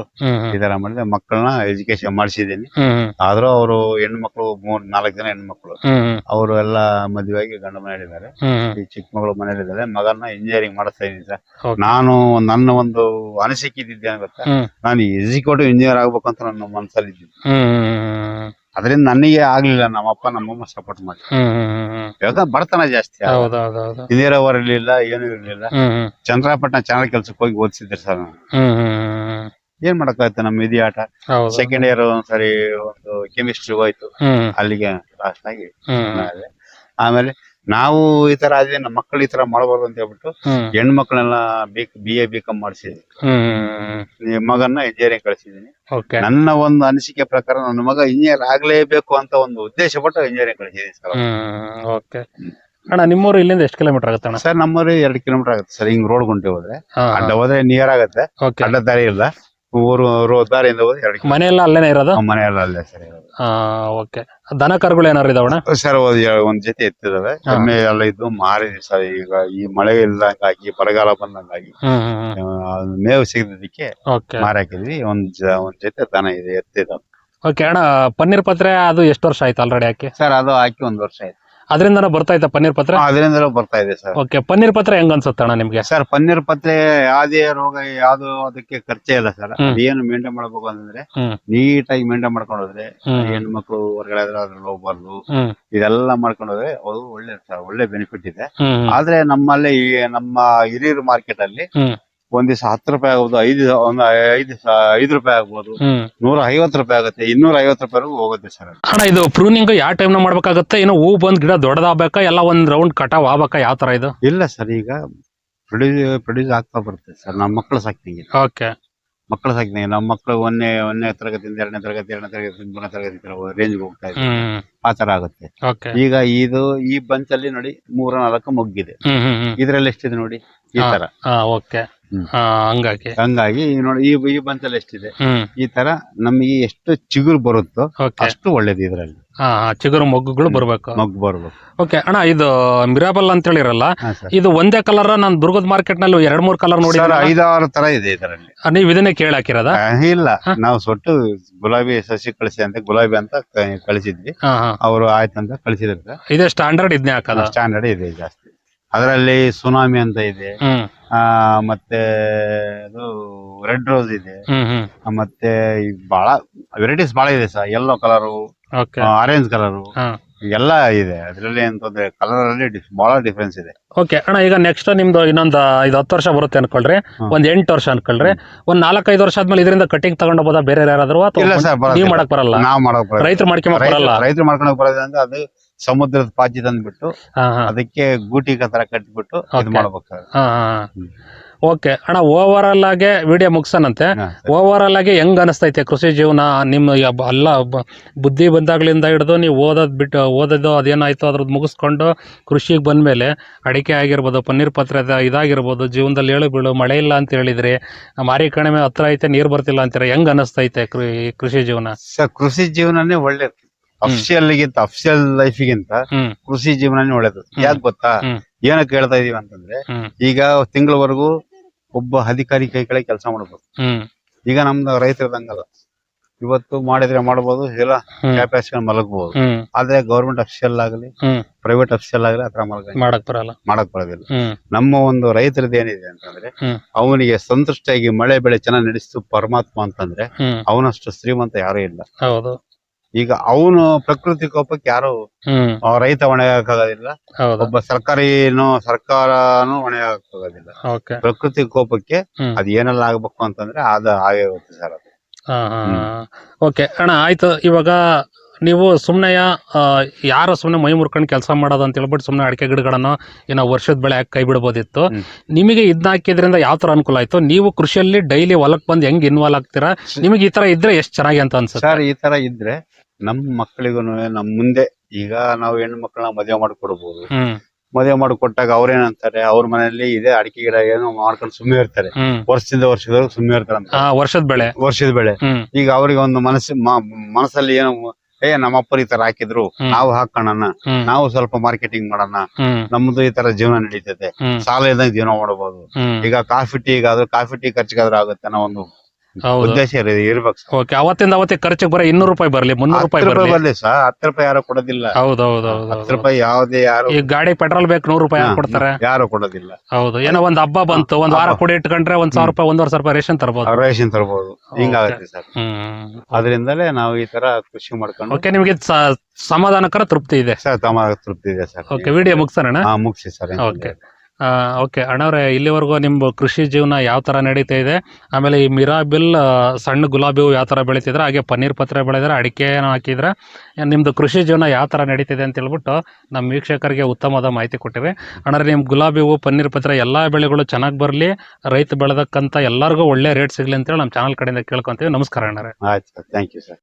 [SPEAKER 2] ಇದರ ಹ್ಮ್.
[SPEAKER 1] ಈ ಮಾಡಿದ್ರೆ ಮಕ್ಕಳನ್ನ ಎಜುಕೇಶನ್ ಮಾಡಿಸಿದ್ದೀನಿ.
[SPEAKER 2] ಹ್ಮ್
[SPEAKER 1] ಆದ್ರೂ ಅವರು ಹೆಣ್ಮಕ್ಳು ಮೂರ್ ನಾಲ್ಕು ಜನ ಹೆಣ್ಮಕ್ಳು
[SPEAKER 2] ಹ್ಮ್
[SPEAKER 1] ಅವರು ಎಲ್ಲ ಮದುವೆಯಾಗಿ ಗಂಡ ಮನೆಯಲ್ಲಿದ್ದಾರೆ.
[SPEAKER 2] ಹ್ಮ್
[SPEAKER 1] ಈ ಚಿಕ್ಕ ಮಗಳು ಮನೇಲಿದ್ದಾರೆ ಮಗನ ಇಂಜಿನಿಯರಿಂಗ್ ಮಾಡಿಸ್ತಾ ಇದ್ದೀನಿ ಸರ್.
[SPEAKER 2] Okay.
[SPEAKER 1] ನಾನು ನನ್ನ ಒಂದು ಅನಿಸಿಕೆ ಇದ್ದಿದ್ದೆ ಗೊತ್ತಾ?
[SPEAKER 2] ಹ್ಮ್.
[SPEAKER 1] ನಾನು ಎಜುಕೇಟಿವ್ ಇಂಜಿನಿಯರ್ ಆಗ್ಬೇಕು ಅಂತ ನನ್ನ ಮನಸ್ಸಲ್ಲಿ ಇದ್ದೀನಿ.
[SPEAKER 2] ಹ್ಮ್
[SPEAKER 1] ಅದರಿಂದ ನನಗೆ ಆಗ್ಲಿಲ್ಲ ನಮ್ಮಪ್ಪ ನಮ್ಮಮ್ಮ ಸಪೋರ್ಟ್ ಮಾಡಿ ಯಾಕಂದ್ರೆ ಬಡತನ ಜಾಸ್ತಿ
[SPEAKER 2] ಹೌದೌದೌದು
[SPEAKER 1] ಇರಲಿಲ್ಲ ಇರ್ಲಿಲ್ಲ ಏನು ಇರ್ಲಿಲ್ಲ.
[SPEAKER 2] ಹ್ಮ್
[SPEAKER 1] ಚಂದ್ರಪಟ್ಟಣ ಚಾನಲ್ ಕೆಲ್ಸಕ್ಕೆ ಹೋಗಿ ಓದಿಸಿದ್ರಿ ಸರ್ ನಾನು.
[SPEAKER 2] ಹ್ಮ್ ಹ್ಮ್
[SPEAKER 1] ಏನ್ ಮಾಡಕ್ಕಾಗುತ್ತೆ ನಮ್ಮ ವಿಧಿ ಆಟ?
[SPEAKER 2] ಹೌದು.
[SPEAKER 1] ಸೆಕೆಂಡ್ ಇಯರ್ ಒಂದ್ಸರಿ ಒಂದು ಕೆಮಿಸ್ಟ್ರಿ ಹೋಯ್ತು.
[SPEAKER 2] ಹ್ಮ್.
[SPEAKER 1] ಅಲ್ಲಿಗೆ ಲಾಸ್ಟ್ ಆಗಿ
[SPEAKER 2] ಹ್ಮ್.
[SPEAKER 1] ಆಮೇಲೆ ನಾವು ಈ ತರ ಆದ್ರೆ ನಮ್ಮ ಮಕ್ಕಳು ಈ ತರ ಮಾಡಬಾರ್ದು ಅಂತ ಹೇಳ್ಬಿಟ್ಟು
[SPEAKER 2] ಹೆಣ್ಣು
[SPEAKER 1] ಮಕ್ಕಳನ್ನ ಬಿ ಎ ಬಿ ಕಾಮ್ ಮಾಡಿಸಿದ್ವಿ.
[SPEAKER 2] ನಿಮ್
[SPEAKER 1] ಮಗನ್ನ ಇಂಜಿನಿಯರಿಂಗ್ ಕಳಿಸಿದೀನಿ ನನ್ನ ಒಂದು ಅನಿಸಿಕೆ ಪ್ರಕಾರ ನನ್ನ ಮಗ ಇಂಜಿನಿಯರ್ ಆಗ್ಲೇಬೇಕು ಅಂತ ಒಂದು ಉದ್ದೇಶ ಪಟ್ಟು ಇಂಜಿನಿಯರಿಂಗ್ ಕಳಿಸಿದೀನಿ ಸರ್.
[SPEAKER 2] ಓಕೆ ಅಣ್ಣ ನಿಮ್ಮೂರು ಇಲ್ಲಿಂದ ಎಷ್ಟು ಕಿಲೋಮೀಟರ್ ಆಗುತ್ತೆ ಅಣ್ಣ?
[SPEAKER 1] ಸರ್ ನಮ್ಮೂರು ಎರಡು ಕಿಲೋಮೀಟರ್ ಆಗುತ್ತೆ ಸರ್. ಹಿಂಗ್ ರೋಡ್ ಗುಂಟೆ ಹೋದ್ರೆ ಅಡ್ಡ ಹೋದ್ರೆ ನಿಯರ್ ಆಗುತ್ತೆ. ಅಡ್ಡ ದಾರಿ ಇಲ್ಲ. ಊರು ಊರು ದಾರಿಯಿಂದ ಹೋದ್ರೆ ಎರಡು
[SPEAKER 2] ಮನೆ ಎಲ್ಲ ಅಲ್ಲೇನೆ ಇರೋದು?
[SPEAKER 1] ಮನೆ ಎಲ್ಲ ಅಲ್ಲೇ ಸರ್. ಇರೋದು.
[SPEAKER 2] ಓಕೆ. ದನ ಕರುಗಳು ಏನಾರು ಇದಾವಣ
[SPEAKER 1] ಸರ್ ಒಂದ್ ಎ- ಒಂದ್ ಜೊತೆ ಎತ್ತಿದಾವೆ. ಎಮ್ಮೆ ಎಲ್ಲ ಇದ್ದು ಮಾರಿದ್ವಿ ಸರ್ ಈಗ ಈ ಮಳೆ ಇಲ್ದಂಗಾಗಿ ಬರಗಾಲ ಬಂದಂಗಾಗಿ.
[SPEAKER 2] ಹ್ಮ್ ಹ್ಮ್
[SPEAKER 1] ಆ, ಮೇವು ಸಿಗದಿದ್ದಕ್ಕೆ
[SPEAKER 2] ಓಕೆ.
[SPEAKER 1] ಮಾರಿ ಹಾಕಿದ್ವಿ ಒಂದ್ ಜ- ಒಂದ್ ಜೊತೆ ದನ ಇದೆ ಎತ್ತಿದ
[SPEAKER 2] ಓಕೆ ಅಣ್ಣ ಪನ್ನೀರ್ ಪತ್ರೆ ಅದು ಎಷ್ಟು ವರ್ಷ ಆಯ್ತು ಆಲ್ರೆಡಿ ಹಾಕಿ
[SPEAKER 1] ಸರ್ ಅದು ಹಾಕಿ ಒಂದ್ ವರ್ಷ ಆಯ್ತು.
[SPEAKER 2] ಅದರಿಂದನೇ ಬರ್ತಾ ಇತ್ತ ಪನ್ನೀರ್ ಪತ್ರ?
[SPEAKER 1] ಅದರಿಂದ ಬರ್ತಾ ಇದೆ ಸರ್.
[SPEAKER 2] ಓಕೆ ಪನ್ನೀರ್ ಪತ್ರ ಹೆಂಗ್ ಅನ್ಸುತ್ತೆ ಅಣ್ಣ ನಿಮ್ಗೆ?
[SPEAKER 1] ಸರ್ ಪನ್ನೀರ್ ಪತ್ರೆ ಯಾವ್ದೇ ರೋಗ ಯಾವ್ದು ಅದಕ್ಕೆ ಖರ್ಚೇ ಇಲ್ಲ ಸರ್. ಏನು ಮೇಂಟೈನ್ ಮಾಡ್ಬೇಕು ಅಂತಂದ್ರೆ
[SPEAKER 2] ಹ್ಮ್.
[SPEAKER 1] ನೀಟಾಗಿ ಮೇಂಟೈನ್ ಮಾಡ್ಕೊಂಡು ಹೋದ್ರೆ
[SPEAKER 2] ಹೆಣ್ಣು
[SPEAKER 1] ಹೆಣ್ಮಕ್ಳು ಹೊರಗಡೆ ಆದ್ರೆ ಅದ್ರಲ್ಲಿ ಹೋಗ್ಬಾರ್ದು.
[SPEAKER 2] ಹ್ಮ್.
[SPEAKER 1] ಇದೆಲ್ಲ ಮಾಡ್ಕೊಂಡು ಹೋದ್ರೆ ಅದು ಒಳ್ಳೆ ಸರ್ ಒಳ್ಳೆ ಬೆನಿಫಿಟ್ ಇದೆ.
[SPEAKER 2] ಹ್ಮ್.
[SPEAKER 1] ಆದ್ರೆ ನಮ್ಮಲ್ಲಿ ಈ ನಮ್ಮ ಹಿರಿಯರು ಮಾರ್ಕೆಟ್ ಅಲ್ಲಿ
[SPEAKER 2] ಹ್ಮ್.
[SPEAKER 1] ಒಂದ್ ದಿವಸ ಹತ್ತು ರೂಪಾಯಿ ಆಗ್ಬೋದು ಐದು ಒಂದು ಐದು ಐದು ರೂಪಾಯಿ ಆಗ್ಬೋದು.
[SPEAKER 2] ಹ್ಮ್.
[SPEAKER 1] ನೂರ ಐವತ್ತು ರೂಪಾಯಿ ಆಗುತ್ತೆ ಇನ್ನೂರ ಐವತ್ತು ರೂಪಾಯಿ ಹೋಗುತ್ತೆ ಸರ್
[SPEAKER 2] ಅಣ್ಣ ಇದು ಪ್ರೂನಿಂಗ್ ಯಾವ ಟೈಮ್ ಮಾಡ್ಬೇಕಾಗತ್ತೆ? ಏನೋ ಹೂ ಬಂದ್ ಗಿಡ ದೊಡ್ಡದಾಗಬೇಕಾ? ಎಲ್ಲ ಒಂದ್ ರೌಂಡ್ ಕಟಾವ್ ಆಗ್ಬೇಕಾ? ಯಾವ ತರ ಇದು?
[SPEAKER 1] ಇಲ್ಲ ಸರ್ ಈಗ ಪ್ರೊಡ್ಯೂಸ್ ಪ್ರೊಡ್ಯೂಸ್ ಆಗ್ತಾ ಬರುತ್ತೆ ಸರ್ ನಮ್ಮ ಮಕ್ಕಳು ಸಾಕ್ತೀನಿ
[SPEAKER 2] ಓಕೆ.
[SPEAKER 1] ಮಕ್ಕಳು ಸಾಕ್ತಿಂಗೆ ನಮ್ಮ ಮಕ್ಕಳು ಒಂದನೇ ಒಂದನೇ ತರಗತಿಯಿಂದ ಎರಡನೇ ತರಗತಿ ಎರಡನೇ ತರಗತಿ ಮೂರನೇ ತರಗತಿ ರೇಂಜ್ ಹೋಗ್ತಾ ಇದೆ
[SPEAKER 2] ಹ್ಮ್.
[SPEAKER 1] ಆ ತರ ಆಗುತ್ತೆ.
[SPEAKER 2] ಓಕೆ.
[SPEAKER 1] ಈಗ ಇದು ಈ ಬಂಚಲ್ಲಿ ನೋಡಿ ಮೂರ ನಾಲ್ಕು ಮೊಗ್ಗಿದೆ.
[SPEAKER 2] ಹ್ಮ್ ಹ್ಮ್ ಹ್ಮ್.
[SPEAKER 1] ಇದ್ರಲ್ಲಿ ಎಷ್ಟಿದೆ ನೋಡಿ? ಈ ತರ.
[SPEAKER 2] ಓಕೆ. ಹಂಗಾಗಿ.
[SPEAKER 1] ಹಂಗಾಗಿ ನೋಡಿ ಈ ಈ ಬಂತಲ್ಲಿ ಎಷ್ಟಿದೆ? ಈ ತರ ನಮಗೆ ಎಷ್ಟು ಚಿಗುರು ಬರುತ್ತೋ ಅಷ್ಟು ಒಳ್ಳೇದು ಇದ್ರಲ್ಲಿ.
[SPEAKER 2] ಚಿಗುರು ಮೊಗ್ಗುಗಳು ಬರ್ಬೇಕು.
[SPEAKER 1] ಮೊಗ್ಗು ಬರ್ಬೇಕು.
[SPEAKER 2] ಓಕೆ ಅಣ್ಣ ಇದು ಮಿರಾಬಲ್ ಅಂತ ಹೇಳಿರಲ್ಲ ಇದು ಒಂದೇ ಕಲರ್ ನಾನು ದುರ್ಗದ ಮಾರ್ಕೆಟ್ನಲ್ಲಿ ಎರಡ್ ಮೂರ್ ಕಲರ್ ನೋಡಿ
[SPEAKER 1] ಐದಾರು ತರ ಇದೆ ಇದರಲ್ಲಿ.
[SPEAKER 2] ನೀವು ಇದನ್ನೇ ಕೇಳಿ ಹಾಕಿರೋದ?
[SPEAKER 1] ಇಲ್ಲ. ನಾವು ಸೊಟ್ಟು ಗುಲಾಬಿ ಸಸಿ ಕಳಿಸಿ ಅಂತ ಗುಲಾಬಿ ಅಂತ ಕಳಿಸಿದ್ವಿ. ಅವರು ಆಯ್ತಂತ ಕಳಿಸಿದ್ರೆ.
[SPEAKER 2] ಇದೇ ಸ್ಟ್ಯಾಂಡರ್ಡ್ ಇದನ್ನೇ ಹಾಕದ?
[SPEAKER 1] ಸ್ಟ್ಯಾಂಡರ್ಡ್ ಇದೆ ಜಾಸ್ತಿ. ಅದರಲ್ಲಿ ಸುನಾಮಿ ಅಂತ ಇದೆ.
[SPEAKER 2] ಹ್ಮ್.
[SPEAKER 1] ಆ ಮತ್ತೆ ಇದು ರೆಡ್ ರೋಸ್ ಇದೆ.
[SPEAKER 2] ಹ್ಮ್ ಹ್ಮ್.
[SPEAKER 1] ಮತ್ತೆ ಈ ಬಹಳ ವೆರೈಟೀಸ್ ಬಹಳ ಇದೆ sir. Yellow colour
[SPEAKER 2] okay.
[SPEAKER 1] Orange colour
[SPEAKER 2] ಹಾ.
[SPEAKER 1] ಎಲ್ಲ ಇದೆ. ಅದರಲ್ಲಿ ಏನ್ ತೊಂದ್ರೆ ಕಲರ್ ಅಲ್ಲಿ ಡಿಫ್- ಬಹಳ ಡಿಫ್ರೆನ್ಸ್ ಇದೆ.
[SPEAKER 2] ಓಕೆ ಅಣ್ಣ ಈಗ ನೆಕ್ಸ್ಟ್ ನಿಮ್ದು ಇನ್ನೊಂದು ಇದು ಹತ್ತು ವರ್ಷ ಬರುತ್ತೆ ಅನ್ಕೊಳ್ರಿ. ಒಂದ್ ಎಂಟು ವರ್ಷ ಅನ್ಕೊಳ್ರಿ. ಒಂದ್ ನಾಲ್ಕೈದು ವರ್ಷ ಆದ್ಮೇಲೆ ಇದರಿಂದ ಕಟಿಂಗ್ ತಗೊಂಡ್ ಹೋಗೋದಾ ಬೇರೆ ಯಾರಾದ್ರೂ
[SPEAKER 1] ಇಲ್ಲ ಸರ್
[SPEAKER 2] ನೀವ್ ಮಾಡಕ್ ಬರಲ್ಲ?
[SPEAKER 1] ನಾವ್ ಮಾಡಕ್ ಬರಲ್ಲ.
[SPEAKER 2] ರೈತರು ಮಾಡ್ಕೊಂಬಕ್
[SPEAKER 1] ರೈತರು-
[SPEAKER 2] ಬರಲ್ಲ?
[SPEAKER 1] ರೈತರು ಮಾಡ್ಕೊಳಕ್ ಬರೋದ್ರಿಂದ ಅದು ಸಮುದ್ರದ ಪಾಚಿ ತಂದ್ಬಿಟ್ಟು ಅದಕ್ಕೆ ಗೂಟಿ ತರ ಕಟ್ಬಿಟ್ಟು ಇದು. ಮಾಡ್ಬೇಕು
[SPEAKER 2] ಓಕೆ. ಅಣ್ಣ ಓವರ್ ಆಲ್ ಆಗಿ ವಿಡಿಯೋ ಮುಗಿಸನಂತೆ. ಓವರ್ ಆಲ್ ಆಗಿ ಹೆಂಗ್ ಅನಿಸ್ತೈತೆ ಕೃಷಿ ಜೀವನ? ನಿಮ್ಮ ಎಲ್ಲ ಬುದ್ಧಿ ಬಂದಾಗ್ಲಿಂದ ಹಿಡಿದು ನೀವು ಓದೋದ್ ಬಿಟ್ಟು ಓದೋದು ಅದೇನಾಯ್ತು ಅದ್ರದ್ದು ಮುಗಿಸ್ಕೊಂಡು ಕೃಷಿಗೆ ಬಂದ್ಮೇಲೆ ಅಡಿಕೆ ಆಗಿರ್ಬೋದು ಪನ್ನೀರ್ ಪತ್ರದ ಇದಾಗಿರ್ಬೋದು ಜೀವನದಲ್ಲಿ ಏಳು ಬೀಳು ಮಳೆ ಇಲ್ಲ ಅಂತ ಹೇಳಿದ್ರಿ. ಮಾರಿ ಕಣಿಮೆ ಹತ್ರ ಐತೆ ನೀರ್ ಬರ್ತಿಲ್ಲ ಅಂತೀರ? ಹೆಂಗ್ ಅನಿಸ್ತೈತೆ ಕೃಷಿ ಜೀವನ?
[SPEAKER 1] ಸರ್ ಕೃಷಿ ಜೀವನನೇ ಒಳ್ಳೇದು ಅಫಿಷಿಯಲ್ ಗಿಂತ ಅಫಿಷಿಯಲ್ ಲೈಫಿಗಿಂತ ಕೃಷಿ ಜೀವನನೇ ಒಳ್ಳೇದು. ಯಾಕೆ ಗೊತ್ತಾ. ಏನಕ್ಕೆ ಹೇಳ್ತಾ ಇದೀವಿ ಅಂತಂದ್ರೆ ಈಗ ತಿಂಗಳವರೆಗೂ ಒಬ್ಬ ಅಧಿಕಾರಿ ಕೈ ಕೆಳಗೆ ಕೆಲಸ
[SPEAKER 2] ಮಾಡಬಹುದು
[SPEAKER 1] ಈಗ ನಮ್ದು ರೈತರದಂಗಲ್ಲ ಇವತ್ತು ಮಾಡಿದ್ರೆ ಮಾಡಬಹುದು ಇಲ್ಲ ಕ್ಯಾಪಾಸಿಟಿ ಮಲಗಬಹುದು ಆದ್ರೆ ಗೌರ್ಮೆಂಟ್ ಅಫಿಷಿಯಲ್ ಆಗಲಿ ಪ್ರೈವೇಟ್ ಅಫಿಷಿಯಲ್ ಆಗಲಿ ಆತರ ಮಲಗ
[SPEAKER 2] ಮಾಡಕ್ ಬರಲ್ಲ.
[SPEAKER 1] ಮಾಡಕ್ ಬರೋದಿಲ್ಲ. ನಮ್ಮ ಒಂದು ರೈತರದ್ದು ಏನಿದೆ ಅಂತಂದ್ರೆ. ಅವನಿಗೆ ಸಂತುಷ್ಟಿಯಾಗಿ ಮಳೆ ಬೆಳೆ ಚೆನ್ನಾಗಿ ನಡೆಸಿತು ಪರಮಾತ್ಮ ಅಂತಂದ್ರೆ ಅವನಷ್ಟು ಶ್ರೀಮಂತ ಯಾರು ಇಲ್ಲ.
[SPEAKER 2] ಹೌದು.
[SPEAKER 1] ಈಗ ಅವನು ಪ್ರಕೃತಿ ಕೋಪಕ್ಕೆ ಯಾರು
[SPEAKER 2] ಹ್ಮ್.
[SPEAKER 1] ರೈತ ಹೊಣೆ ಹಾಕೋದಿಲ್ಲ
[SPEAKER 2] ಹೌದು.
[SPEAKER 1] ಒಬ್ಬ ಸರ್ಕಾರಿನೂ ಸರ್ಕಾರನು ಹೊಣೆ ಹಾಕೋದಿಲ್ಲ
[SPEAKER 2] ಓಕೆ.
[SPEAKER 1] ಪ್ರಕೃತಿ ಕೋಪಕ್ಕೆ
[SPEAKER 2] ಹ್ಮ್.
[SPEAKER 1] ಅದ್ ಏನೆಲ್ಲ ಆಗ್ಬೇಕು ಅಂತಂದ್ರೆ ಅದ ಹಾಗೆ ಹೋಗುತ್ತೆ ಸರ್ ಅದು.
[SPEAKER 2] ಓಕೆ ಅಣ್ಣ ಆಯ್ತು. ಇವಾಗ ನೀವು ಸುಮ್ಮನೆಯ ಯಾರು ಸುಮ್ಮನೆ ಮೈ ಮುರ್ಕೊಂಡು ಕೆಲಸ ಮಾಡೋದು ಅಂತ ಹೇಳ್ಬಿಟ್ಟು ಸುಮ್ಮನೆ ಅಡಿಕೆ ಗಿಡಗಳನ್ನು ಏನೋ ವರ್ಷದ ಬೆಳೆ ಹಾಕಿ ಕೈ ಬಿಡ್ಬೋದಿತ್ತು.
[SPEAKER 1] ಹ್ಮ್.
[SPEAKER 2] ನಿಮಗೆ ಇದನ್ನ ಹಾಕಿದ್ರಿಂದ ಯಾವ ಥರ ಅನುಕೂಲ ಆಯ್ತು? ನೀವು ಕೃಷಿಯಲ್ಲಿ ಡೈಲಿ ಹೊಲಕ್ಕೆ ಬಂದು ಹೆಂಗ್ ಇನ್ವಾಲ್ವ್ ಆಗ್ತೀರಾ? ನಿಮಗೆ ಈ ಥರ ಇದ್ರೆ ಎಷ್ಟು ಚೆನ್ನಾಗಿ ಅಂತ ಅನ್ಸುತ್ತೆ?
[SPEAKER 1] ಸರ್ ಈ ತರ ಇದ್ರೆ ನಮ್ ಮಕ್ಕಳಿಗೂ ನಮ್ ಮುಂದೆ ಈಗ ನಾವು ಹೆಣ್ಣು ಮಕ್ಕಳನ್ನ ಮದುವೆ ಮಾಡ್ಕೊಡ್ಬೋದು. ಮದುವೆ ಮಾಡಿ ಕೊಟ್ಟಾಗ ಅವ್ರೇನಂತಾರೆ ಅವ್ರ ಮನೆಯಲ್ಲಿ ಇದೆ ಅಡಿಕೆ ಗಿಡ ಏನೋ ಮಾಡ್ಕೊಂಡು ಸುಮ್ಮನೆ ಇರ್ತಾರೆ. ವರ್ಷದಿಂದ ವರ್ಷದವರೆಗೂ ಸುಮ್ಮನೆ ಇರ್ತಾರೆ
[SPEAKER 2] ವರ್ಷದ ಬೆಳೆ.
[SPEAKER 1] ವರ್ಷದ ಬೆಳೆ. ಈಗ ಅವ್ರಿಗೆ ಒಂದು ಮನಸ್ಸು ಮನಸ್ಸಲ್ಲಿ ಏನೋ ಏ ನಮ್ಮಪ್ಪರು ಈ ತರ ಹಾಕಿದ್ರು. ನಾವು ಹಾಕೋಣ ನಾವು ಸ್ವಲ್ಪ ಮಾರ್ಕೆಟಿಂಗ್ ಮಾಡೋಣ ನಮ್ದು ಈ ತರ ಜೀವನ ನಡೀತೈತೆ. ಸಾಲ ಇದ್ದಂಗೆ ಜೀವನ ಮಾಡಬಹುದು ಈಗ ಕಾಫಿ ಟೀಗಾದ್ರೂ ಕಾಫಿ ಟೀ ಖರ್ಚಿಗಾದ್ರೂ ಆಗುತ್ತೆ ಅನ್ನೋ ಒಂದು
[SPEAKER 2] ಹೌದು.
[SPEAKER 1] ಉದ್ದೇಶ ಇರ- ಇರ್ಬೇಕು ಸರ್.
[SPEAKER 2] ಓಕೆ ಅವತ್ತಿಂದ ಅವತ್ತಿಗೆ ಖರ್ಚಿಗೆ ಬರ ಇನ್ನೂರು ರೂಪಾಯಿ ಬರಲಿ ಮುನ್ನೂರು ರೂಪಾಯಿ
[SPEAKER 1] ಹತ್ತು ರೂಪಾಯಿ
[SPEAKER 2] ಬರಲಿ.
[SPEAKER 1] ಬರ್ಲಿ ಸರ್ ಹತ್ತು ರೂಪಾಯಿ ಯಾರು ಕೊಡೋದಿಲ್ಲ.
[SPEAKER 2] ಹೌದು ಹೌದು
[SPEAKER 1] ಹತ್ತು
[SPEAKER 2] ಹೌದು.
[SPEAKER 1] ರೂಪಾಯಿ ಯಾವುದೇ ಯಾರು
[SPEAKER 2] ಈ ಗಾಡಿ ಪೆಟ್ರೋಲ್ ಬೇಕು ನೂರು ರೂಪಾಯಿ ಯಾರು ಕೊಡ್ತಾರೆ?
[SPEAKER 1] ಯಾರು ಕೊಡೋದಿಲ್ಲ.
[SPEAKER 2] ಹೌದು ಏನೋ ಒಂದ್ ಹಬ್ಬ ಬಂತು ಒಂದ್ ವಾರ
[SPEAKER 1] ಕೂಡ
[SPEAKER 2] ಕೂಡಿ ಇಟ್ಕೊಂಡ್ರೆ ಒಂದ್ ಸಾವಿರ ರೂಪಾಯಿ ಒಂದೂವರೆ ಸಾವಿರ ರೂಪಾಯಿ ರೇಷನ್ ತರಬಹುದು
[SPEAKER 1] ರೇಷನ್ ತರಬಹುದು ಹಿಂಗಾಗುತ್ತೆ ಸರ್.
[SPEAKER 2] ಹ್ಮ್
[SPEAKER 1] ಅದರಿಂದಲೇ ನಾವು ಈ ತರ ಕೃಷಿ ಮಾಡ್ಕೊಂಡು
[SPEAKER 2] ಓಕೆ ನಿಮಗೆ ಸಮಾಧಾನಕರ ತೃಪ್ತಿ ಇದೆ.
[SPEAKER 1] ಸರ್ ತಮ್ಮ ತೃಪ್ತಿ ಇದೆ ಸರ್.
[SPEAKER 2] ಓಕೆ ವಿಡಿಯೋ ಮುಗಿಸೋಣ
[SPEAKER 1] ಹಾ ಮುಗಿಸಿ ಸರ್.
[SPEAKER 2] ಓಕೆ ಓಕೆ ಅಣ್ಣವ್ರೆ, ಇಲ್ಲಿವರೆಗೂ ನಿಮ್ಮ ಕೃಷಿ ಜೀವನ ಯಾವ ಥರ ನಡೀತಾ ಇದೆ? ಆಮೇಲೆ ಈ ಮಿರಾಬಿಲ್ ಸಣ್ಣ ಗುಲಾಬಿ ಯಾವ ಥರ ಬೆಳೀತಿದ್ರೆ? ಹಾಗೆ ಪನ್ನೀರ್ ಪತ್ರ ಬೆಳೆದ್ರೆ ಅಡಿಕೆನ ಹಾಕಿದ್ರೆ? ನಿಮ್ಮದು ಕೃಷಿ ಜೀವನ ಯಾವ ಥರ ನಡೀತಿದೆ ಅಂತ ಹೇಳ್ಬಿಟ್ಟು ನಮ್ಮ ವೀಕ್ಷಕರಿಗೆ ಉತ್ತಮವಾದ ಮಾಹಿತಿ ಕೊಟ್ಟಿವೆ. ಅಣ್ಣವ್ರೆ ನಿಮ್ಮ ಗುಲಾಬಿ ಹೂವು, ಪನ್ನೀರ್ ಪತ್ರ ಎಲ್ಲ ಬೆಳೆಗಳು ಚೆನ್ನಾಗಿ ಬರಲಿ, ರೈತ ಬೆಳೆದಕ್ಕಂಥ ಎಲ್ಲರಿಗೂ ಒಳ್ಳೆ ರೇಟ್ ಸಿಗಲಿ ಅಂತೇಳಿ ನಮ್ಮ ಚಾನಲ್ ಕಡೆಯಿಂದ ಕೇಳ್ಕೊತೀವಿ. ನಮಸ್ಕಾರ ಅಣ್ಣರೇ
[SPEAKER 1] ಆಯ್ತು ಥ್ಯಾಂಕ್ ಯು ಸರ್